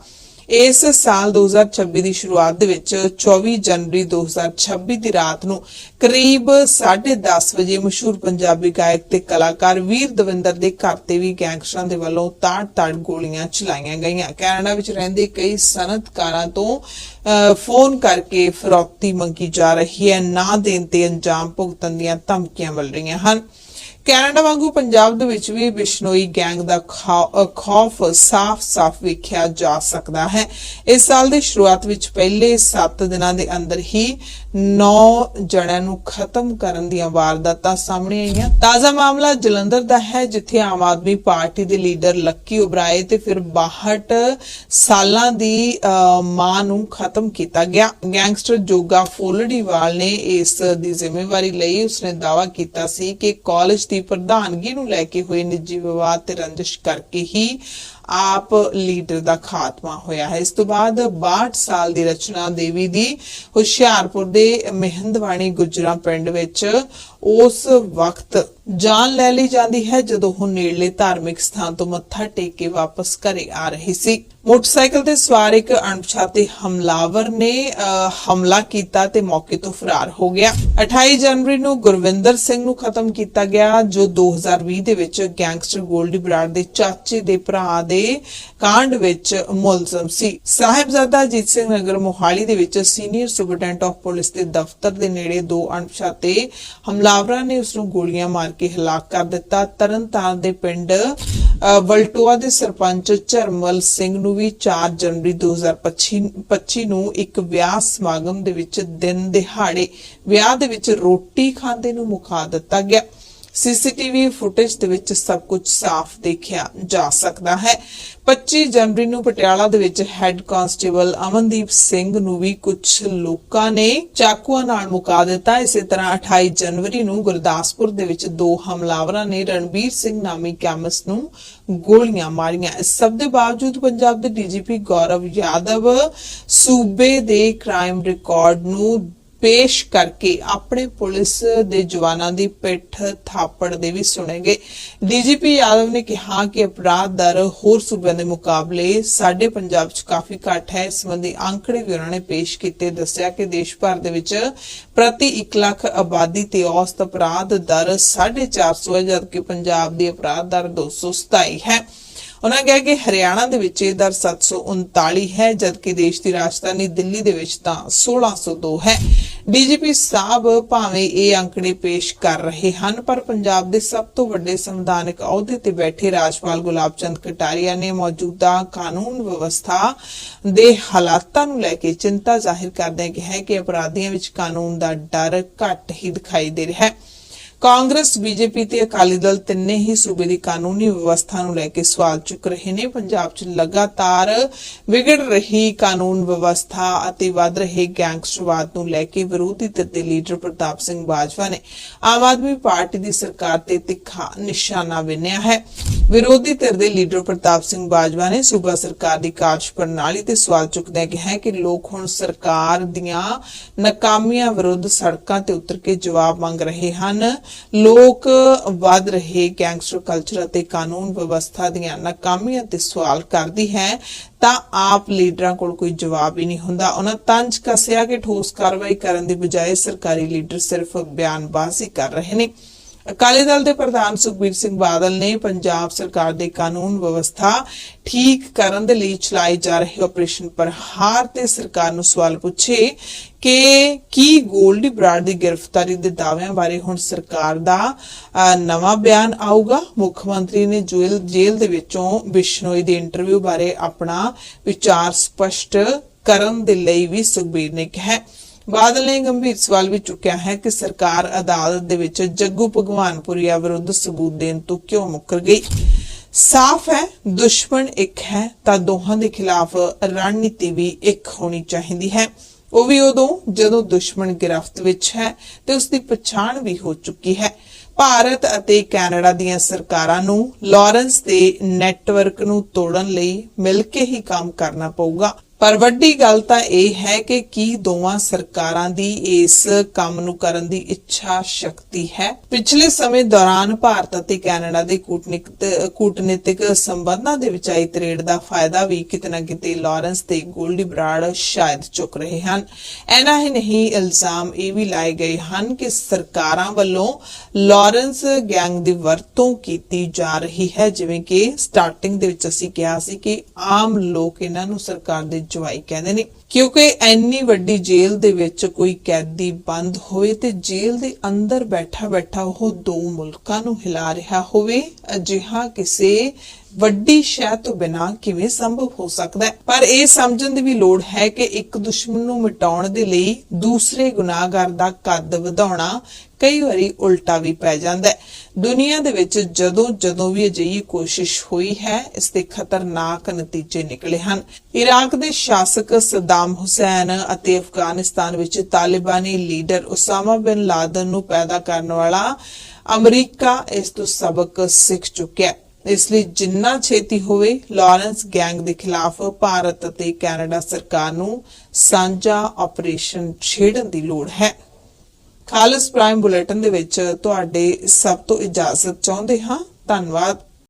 ਇਸ ਸਾਲ 2026 ਦੀ ਸ਼ੁਰੂਆਤ ਦੇ ਵਿੱਚ 24 ਜਨਵਰੀ 2026 ਦੀ ਰਾਤ ਨੂੰ ਕਰੀਬ 10:30 ਵਜੇ ਮਸ਼ਹੂਰ ਪੰਜਾਬੀ ਗਾਇਕ ਤੇ ਕਲਾਕਾਰ ਵੀਰ ਦਵਿੰਦਰ ਦੇ ਘਰ ਤੇ ਵੀ ਗੈਂਗਸਟਰਾਂ ਦੇ ਵੱਲੋਂ ਤਾੜ-ਤਾੜ ਗੋਲੀਆਂ ਚਲਾਈਆਂ ਗਈਆਂ। ਕੈਨੇਡਾ ਵਿੱਚ ਰਹਿੰਦੇ ਕਈ ਸਨਅਤਕਾਰਾਂ ਤੋਂ ਅਹ, ਫੋਨ ਕਰਕੇ ਫਰੋਤੀ ਮੰਗੀ ਜਾ ਰਹੀ ਹੈ। ਨਾ ਦੇਣ ਤੇ ਅੰਜਾਮ ਭੁਗਤਣ ਦੀਆਂ ਧਮਕੀਆਂ ਮਿਲ ਰਹੀਆਂ ਹਨ। ਕੈਨੇਡਾ ਵਾਂਗੂ ਪੰਜਾਬ ਦੇ ਵਿੱਚ ਵੀ ਬਿਸ਼ਨੋਈ ਗੈਂਗ ਦਾ ਖੌਫ ਸਾਫ਼-ਸਾਫ਼ ਵੇਖਿਆ ਜਾ ਸਕਦਾ ਹੈ। ਇਸ ਸਾਲ ਦੇ ਸ਼ੁਰੂਆਤ ਵਿੱਚ ਪਹਿਲੇ 7 ਦਿਨਾਂ ਦੇ ਅੰਦਰ ਹੀ 9 ਜਣਿਆਂ ਨੂੰ ਖਤਮ ਕਰਨ ਦੀਆਂ ਵਾਰਦਾਤਾਂ ਸਾਹਮਣੇ ਆਈਆਂ। ਤਾਜ਼ਾ ਮਾਮਲਾ ਜਲੰਧਰ ਦਾ ਹੈ, ਜਿੱਥੇ ਆਮ ਆਦਮੀ ਪਾਰਟੀ ਦੇ ਲੀਡਰ ਲੱਕੀ ਉਬਰਾਏ ਤੇ ਫਿਰ 62 ਸਾਲਾਂ ਦੀ ਮਾਂ ਨੂੰ ਖਤਮ ਕੀਤਾ ਗਿਆ। ਗੈਂਗਸਟਰ ਜੋਗਾ ਫੋਲੜੀਵਾਲ ਨੇ ਇਸ ਦੀ ਜ਼ਿੰਮੇਵਾਰੀ ਲਈ ਉਸਨੇ ਦਾਵਾ ਕੀਤਾ ਸੀ ਕਿ ਕਾਲਜ ਦੀ ਪ੍ਰਧਾਨਗੀ ਨੂੰ ਲੈ ਕੇ ਹੋਏ ਨਿੱਜੀ ਵਿਵਾਦ ਤੇ ਰੰਜਿਸ਼ ਕਰਕੇ ਹੀ ਆਪ ਲੀਡਰ ਦਾ ਖਾਤਮਾ ਹੋਇਆ ਹੈ। ਇਸ ਤੋਂ ਬਾਅਦ 62 ਸਾਲ ਦੀ ਰਚਨਾ ਦੇਵੀ ਦੀ ਹੁਸ਼ਿਆਰਪੁਰ ਦੇ ਮਹਿੰਦਵਾਣੀ ਗੁਜਰਾ ਪਿੰਡ ਵਿੱਚ ਉਸ ਵਕਤ ਜਾਨ ਲੈ ਲਈ ਜਾਂਦੀ ਹੈ, ਜਦੋਂ ਉਹ ਨੇੜਲੇ ਧਾਰਮਿਕ ਸਥਾਨ ਤੋਂ ਮੱਥਾ ਟੇਕ ਕੇ ਵਾਪਸ ਘਰੇ ਆ ਰਹੀ ਸੀ। ਮੋਟਰਸਾਈਕਲ ਤੇ ਸਵਾਰ ਇੱਕ ਅਣਪਛਾਤੇ ਹਮਲਾਵਰ ਨੇ ਹਮਲਾ ਕੀਤਾ ਤੇ ਮੌਕੇ ਤੋਂ ਫਰਾਰ ਹੋ ਗਿਆ। 28 ਜਨਵਰੀ ਨੂੰ ਗੁਰਵਿੰਦਰ ਸਿੰਘ ਨੂੰ ਖਤਮ ਕੀਤਾ ਗਿਆ, ਜੋ 2020 ਦੇ ਵਿੱਚ ਗੈਂਗਸਟਰ ਗੋਲਡੀ ਬਰਾੜ ਦੇ ਚਾਚੇ ਦੇ ਭਰਾ ਦੇ ਕਾਂਡ ਵਿੱਚ ਮੁਲਜ਼ਮ ਸੀ। ਸਾਹਿਬਜ਼ਾਦਾ ਅਜੀਤ ਸਿੰਘ ਨਗਰ ਮੋਹਾਲੀ ਦੇ ਵਿੱਚ ਸੀਨੀਅਰ ਸੁਪਰਡੈਂਟ ਆਫ ਪੁਲਿਸ ਦੇ ਦਫ਼ਤਰ ਦੇ ਨੇੜੇ ਦੋ ਅਣਪਛਾਤੇ ਹਮਲਾਵਰਾਂ ਨੇ ਉਸ ਨੂੰ ਗੋਲੀਆਂ ਮਾਰ ਕੇ ਹਲਾਕ ਕਰ ਦਿੱਤਾ। ਤਰਨਤਾਰਨ ਦੇ ਪਿੰਡ ਵਲਟੋਆ ਦੇ ਸਰਪੰਚ ਚਰਮਲ ਸਿੰਘ ਨੂੰ ਵੀ 4 ਜਨਵਰੀ 2025 25 ਨੂੰ ਇੱਕ ਵਿਆਹ ਸਮਾਗਮ ਦੇ ਵਿੱਚ ਦਿਨ ਦਿਹਾੜੇ ਵਿਆਹ ਦੇ ਵਿੱਚ ਰੋਟੀ ਖਾਂਦੇ ਨੂੰ ਮੁਕਾ ਦਿੱਤਾ ਗਿਆ। ਸੀਸੀਟੀਵੀ ਫੁਟੇਜ ਦੇ ਵਿੱਚ ਸਭ ਕੁਝ ਸਾਫ਼ ਦੇਖਿਆ ਜਾ ਸਕਦਾ ਹੈ। 25 ਜਨਵਰੀ ਨੂੰ ਪਟਿਆਲਾ ਦੇ ਵਿੱਚ ਹੈੱਡ ਕਾਂਸਟੇਬਲ ਅਮਨਦੀਪ ਸਿੰਘ ਨੂੰ ਵੀ ਕੁਝ ਲੋਕਾਂ ਨੇ ਚਾਕੂਆਂ ਨਾਲ ਮੁਕਾ ਦਿੱਤਾ। ਇਸੇ ਤਰ੍ਹਾਂ 28 ਜਨਵਰੀ ਨੂੰ ਗੁਰਦਾਸਪੁਰ ਦੇ ਵਿੱਚ ਦੋ ਹਮਲਾਵਰਾਂ ਨੇ ਰਣਬੀਰ ਸਿੰਘ ਨਾਮੀ ਕੈਮਸ ਨੂੰ ਗੋਲੀਆਂ ਮਾਰੀਆਂ। ਇਸ ਸਭ ਦੇ ਬਾਵਜੂਦ ਪੰਜਾਬ ਦੇ ਡੀਜੀਪੀ ਗੌਰਵ ਯਾਦਵ ਸੂਬੇ ਦੇ ਕ੍ਰਾਈਮ ਰਿਕਾਰਡ ਨੂੰ ਪੇਸ਼ ਕਰਕੇ ਆਪਣੇ ਪੁਲਿਸ ਦੇ ਜਵਾਨਾਂ ਦੀ ਪਿੱਠ ਥਾਪੜ ਦੇ ਵੀ ਸੁਣੇਗੇ। ਡੀਜੀਪੀ ਯਾਦਵ ਨੇ ਕਿਹਾ ਕਿ ਅਪਰਾਧ ਦਰ ਹੋਰ ਸੂਬਿਆਂ ਦੇ ਮੁਕਾਬਲੇ ਸਾਡੇ ਪੰਜਾਬ 'ਚ ਕਾਫੀ ਘੱਟ ਹੈ। ਇਸ ਸੰਬੰਧੀ ਅੰਕੜੇ ਵੀ ਉਹਨਾਂ ਨੇ ਪੇਸ਼ ਕੀਤੇ, ਦੱਸਿਆ ਕਿ ਦੇਸ਼ ਭਰ ਦੇ ਵਿੱਚ ਪ੍ਰਤੀ 1 ਲੱਖ ਆਬਾਦੀ ਤੇ ਔਸਤ ਅਪਰਾਧ ਦਰ 450 ਹੈ, ਜਦਕਿ ਪੰਜਾਬ ਦੀ ਅਪਰਾਧ ਦਰ 227 ਹੈ। ਉਹਨਾਂ ਕਿਹਾ ਕਿ ਹਰਿਆਣਾ ਦੇ ਵਿੱਚ ਇਹ ਦਰ 739 ਹੈ, ਜਦਕਿ ਦੇਸ਼ ਦੀ ਰਾਜਧਾਨੀ ਦਿੱਲੀ ਦੇ ਵਿੱਚ ਤਾਂ 1602 ਹੈ। ਡੀਜੀਪੀ ਸਾਹਿਬ ਭਾਵੇਂ ਇਹ ਅੰਕੜੇ ਪੇਸ਼ ਕਰ ਰਹੇ ਹਨ, ਪਰ ਪੰਜਾਬ ਦੇ ਸਭ ਤੋਂ ਵੱਡੇ ਸੰਵਿਧਾਨਕ ਅਹੁਦੇ ਤੇ ਬੈਠੇ ਰਾਜਪਾਲ ਗੁਲਾਬ ਚੰਦ ਕਟਾਰੀਆ ਨੇ ਮੌਜੂਦਾ ਕਾਨੂੰਨ ਵਿਵਸਥਾ ਦੇ ਹਾਲਾਤਾਂ ਨੂੰ ਲੈ ਕੇ ਚਿੰਤਾ ਜ਼ਾਹਿਰ ਕਰਦਿਆਂ ਕਿਹਾ ਕਿ ਅਪਰਾਧੀਆਂ ਵਿੱਚ ਕਾਨੂੰਨ ਦਾ ਡਰ ਘੱਟ ਹੀ ਦਿਖਾਈ ਦੇ ਰਿਹਾ ਹੈ। ਕਾਂਗਰਸ, ਬੀਜੇਪੀ ਤੇ ਅਕਾਲੀ ਦਲ ਤਿੰਨੇ ਹੀ ਸੂਬੇ ਦੀ ਕਾਨੂੰਨੀ ਵਿਵਸਥਾ ਨੂੰ ਲੈ ਕੇ ਸਵਾਲ ਚੁੱਕ ਰਹੇ ਨੇ। ਪੰਜਾਬ 'ਚ ਲਗਾਤਾਰ ਵਿਗੜ ਰਹੀ ਕਾਨੂੰਨ ਵਿਵਸਥਾ ਅਤੇ ਵੱਧ ਰਹੇ ਗੈਂਗਸਟਰਵਾਦ ਨੂੰ ਲੈ ਕੇ ਵਿਰੋਧੀ ਧਿਰ ਦੇ ਲੀਡਰ ਪ੍ਰਤਾਪ ਸਿੰਘ ਬਾਜਵਾ ਨੇ ਆਮ ਆਦਮੀ ਪਾਰਟੀ ਦੀ ਸਰਕਾਰ ਤੇ ਤਿੱਖਾ ਨਿਸ਼ਾਨਾ ਵਿੰਨਿਆ ਹੈ। ਵਿਰੋਧੀ ਧਿਰ ਦੇ ਲੀਡਰ ਪ੍ਰਤਾਪ ਸਿੰਘ ਬਾਜਵਾ ਨੇ ਸੂਬਾ ਸਰਕਾਰ ਦੀ ਕਾਰਜ ਪ੍ਰਣਾਲੀ ਤੇ ਸਵਾਲ ਚੁੱਕਦਿਆਂ ਕਿਹਾ ਕਿ ਲੋਕ ਹੁਣ ਸਰਕਾਰ ਦੀਆਂ ਨਾਕਾਮੀਆਂ ਵਿਰੁੱਧ ਸੜਕਾਂ ਤੇ ਉਤਰ ਕੇ ਜਵਾਬ ਮੰਗ ਰਹੇ ਹਨ। ਲੋਕ ਵੱਧ ਰਹੇ ਗੈਂਗਸਟਰ ਕਲਚਰ ਅਤੇ ਕਾਨੂੰਨ ਵਿਵਸਥਾ ਦੀਆਂ ਨਾਕਾਮੀਆਂ ਤੇ ਸਵਾਲ ਕਰਦੀ ਹੈ, ਤਾਂ ਆਪ ਲੀਡਰਾਂ ਕੋਲ ਕੋਈ ਜਵਾਬ ਹੀ ਨਹੀਂ ਹੁੰਦਾ। ਉਹਨਾਂ ਤੰਜ ਕਸਿਆ ਕਿ ਠੋਸ ਕਾਰਵਾਈ ਕਰਨ ਦੀ ਬਜਾਏ ਸਰਕਾਰੀ ਲੀਡਰ ਸਿਰਫ ਬਿਆਨਬਾਜ਼ੀ ਕਰ ਰਹੇ ਨੇ। ਅਕਾਲੀ ਦਲ ਦੇ ਪ੍ਰਧਾਨ ਸੁਖਬੀਰ ਸਿੰਘ ਬਾਦਲ ਨੇ ਪੰਜਾਬ ਸਰਕਾਰ ਦੇ ਕਾਨੂੰਨ ਵਿਵਸਥਾ ਠੀਕ ਕਰਨ ਦੇ ਲਈ ਚਲਾਏ ਜਾ ਰਹੇ ਆਪਰੇਸ਼ਨ ਪਰ ਹਾਰ ਤੇ ਸਰਕਾਰ ਨੂੰ ਸਵਾਲ ਪੁੱਛੇ ਕਿ ਕੀ ਗੋਲਡੀ ਬਰਾਡ ਦੀ ਗ੍ਰਿਫਤਾਰੀ ਦੇ ਦਾਅਵਿਆਂ ਬਾਰੇ ਹੁਣ ਸਰਕਾਰ ਦਾ ਨਵਾਂ ਬਿਆਨ ਆਊਗਾ? ਮੁੱਖ ਮੰਤਰੀ ਨੇ ਜੇਲ੍ਹ ਜੇਲ੍ਹ ਦੇ ਵਿੱਚੋਂ ਬਿਸ਼ਨੋਈ ਦੇ ਇੰਟਰਵਿਊ ਬਾਰੇ ਆਪਣਾ ਵਿਚਾਰ ਸਪਸ਼ਟ ਕਰਨ ਦੇ ਲਈ ਵੀ ਸੁਖਬੀਰ ਨੇ ਕਿਹਾ ਬਾਦਲ ਨੇ ਗੰਭੀਰ ਸਵਾਲ ਵੀ ਚੁੱਕਿਆ ਹੈ ਕਿ ਸਰਕਾਰ ਅਦਾਲਤ ਦੇ ਵਿੱਚ ਜੱਗੂ ਭਗਵਾਨਪੁਰੀਆ ਵਿਰੁੱਧ ਸਬੂਤ ਦੇਣ ਤੋਂ ਕਿਉਂ ਮੁੱਕਰ ਗਈ? ਸਾਫ਼ ਹੈ, ਦੁਸ਼ਮਣ ਇੱਕ ਹੈ, ਤਾਂ ਦੋਹਾਂ ਦੇ ਖਿਲਾਫ ਰਣਨੀਤੀ ਵੀ ਇੱਕ ਹੋਣੀ ਚਾਹੀਦੀ ਹੈ। ਉਹ ਵੀ ਉਦੋਂ, ਜਦੋਂ ਦੁਸ਼ਮਣ ਗ੍ਰਿਫਤ ਵਿੱਚ ਹੈ ਤੇ ਉਸ ਦੀ ਪਛਾਣ ਵੀ ਹੋ ਚੁੱਕੀ ਹੈ। ਭਾਰਤ ਅਤੇ ਕੈਨੇਡਾ ਦੀਆਂ ਸਰਕਾਰਾਂ ਨੂੰ ਲਾਰੈਂਸ ਦੇ ਨੈਟਵਰਕ ਨੂੰ ਤੋੜਨ ਲਈ ਮਿਲ ਕੇ ਹੀ ਕੰਮ ਕਰਨਾ ਪਊਗਾ। ਪਰ ਵੱਡੀ ਗੱਲ ਤਾਂ ਇਹ ਹੈ ਕਿ ਕੀ ਦੋਵਾਂ ਸਰਕਾਰਾਂ ਦੀ ਇਸ ਕੰਮ ਨੂੰ ਕਰਨ ਦੀ ਇੱਛਾ ਸ਼ਕਤੀ ਹੈ? ਪਿਛਲੇ ਸਮੇਂ ਦੌਰਾਨ ਭਾਰਤ ਅਤੇ ਕੈਨੇਡਾ ਦੇ ਕੂਟਨੀਤਿਕ ਸੰਬੰਧਾਂ ਦੇ ਵਿੱਚ ਆਈ ਤਰੇੜ ਦਾ ਫਾਇਦਾ ਵੀ ਕਿਤੇ ਨਾ ਕਿਤੇ ਲਾਰੈਂਸ ਤੇ ਗੋਲਡੀ ਬਰਾੜ ਸ਼ਾਇਦ ਚੁੱਕ ਰਹੇ ਹਨ। ਐਨਾ ਹੀ ਨਹੀਂ, ਇਲਜ਼ਾਮ ਇਹ ਵੀ ਲਾਏ ਗਏ ਹਨ ਕਿ ਸਰਕਾਰਾਂ ਵੱਲੋਂ ਲਾਰੈਂਸ ਗੈਂਗ ਦੀ ਵਰਤੋਂ ਕੀਤੀ ਜਾ ਰਹੀ ਹੈ। ਜਿਵੇਂ ਕਿ ਸਟਾਰਟਿੰਗ ਦੇ ਵਿੱਚ ਅਸੀਂ ਕਿਹਾ ਸੀ ਕਿ ਆਮ ਲੋਕ ਇਹਨਾਂ ਨੂੰ ਸਰਕਾਰ ਦੇ ਜਵਾਈ ਕਹਿੰਦੇ ਨੇ ਕਿਉਂਕਿ ਐਨੀ ਵੱਡੀ ਜੇਲ੍ਹ ਦੇ ਵਿੱਚ ਕੋਈ ਕੈਦੀ ਬੰਦ ਹੋਵੇ ਤੇ ਜੇਲ੍ਹ ਦੇ ਅੰਦਰ ਬੈਠਾ ਬੈਠਾ ਉਹ ਦੋ ਮੁਲਕਾਂ ਨੂੰ ਹਿਲਾ ਰਿਹਾ ਹੋਵੇ, ਅਜਿਹਾ ਕਿਸੇ ਵੱਡੀ ਸ਼ੈ ਤੋਂ ਬਿਨਾ ਕਿਵੇਂ ਸੰਭਵ ਹੋ ਸਕਦਾ ਹੈ? ਪਰ ਇਹ ਸਮਝਣ ਦੀ ਵੀ ਲੋੜ ਹੈ ਕਿ ਇੱਕ ਦੁਸ਼ਮਣ ਨੂੰ ਮਿਟਾਉਣ ਦੇ ਲਈ ਦੂਸਰੇ ਗੁਨਾਹਗਰ ਦਾ ਕੱਦ ਵਧਾਉਣਾ ਕਈ ਵਾਰੀ ਉਲਟਾ ਵੀ ਪੈ ਜਾਂਦਾ ਹੈ। ਦੁਨੀਆ ਦੇ ਵਿੱਚ ਜਦੋਂ ਜਦੋਂ ਵੀ ਅਜਿਹੀ ਕੋਸ਼ਿਸ਼ ਹੋਈ ਹੈ, ਇਸ ਦੇ ਖਤਰਨਾਕ ਨਤੀਜੇ ਨਿਕਲੇ ਹਨ। ਇਰਾਕ ਦੇ ਸ਼ਾਸਕ ਸਦਾਮ ਹੁਸੈਨ ਅਤੇ ਅਫਗਾਨਿਸਤਾਨ ਵਿੱਚ ਤਾਲਿਬਾਨੀ ਲੀਡਰ ਉਸਾਮਾ ਬਿਨ ਲਾਦਨ ਨੂੰ ਪੈਦਾ ਕਰਨ ਵਾਲਾ ਅਮਰੀਕਾ ਇਸ ਤੋਂ ਸਬਕ ਸਿੱਖ ਚੁੱਕਿਆ ਹੈ। ਇਸ ਲਈ ਜਿੰਨਾ ਛੇਤੀ ਹੋਵੇ, ਲਾਰੈਂਸ ਗੈਂਗ ਦੇ ਖਿਲਾਫ ਭਾਰਤ ਅਤੇ ਕੈਨੇਡਾ ਸਰਕਾਰ ਨੂੰ ਸਾਂਝਾ ਆਪਰੇਸ਼ਨ ਛੇੜਨ ਦੀ ਲੋੜ ਹੈ। ਖਾਲਸ ਪ੍ਰਾਈਮ ਬੁਲੇਟਿਨ ਦੇ ਵਿੱਚ ਤੁਹਾਡੇ ਸਭ ਤੋਂ ਇਜਾਜ਼ਤ ਚਾਹੁੰਦੇ ਹਾਂ। ਧੰਨਵਾਦ।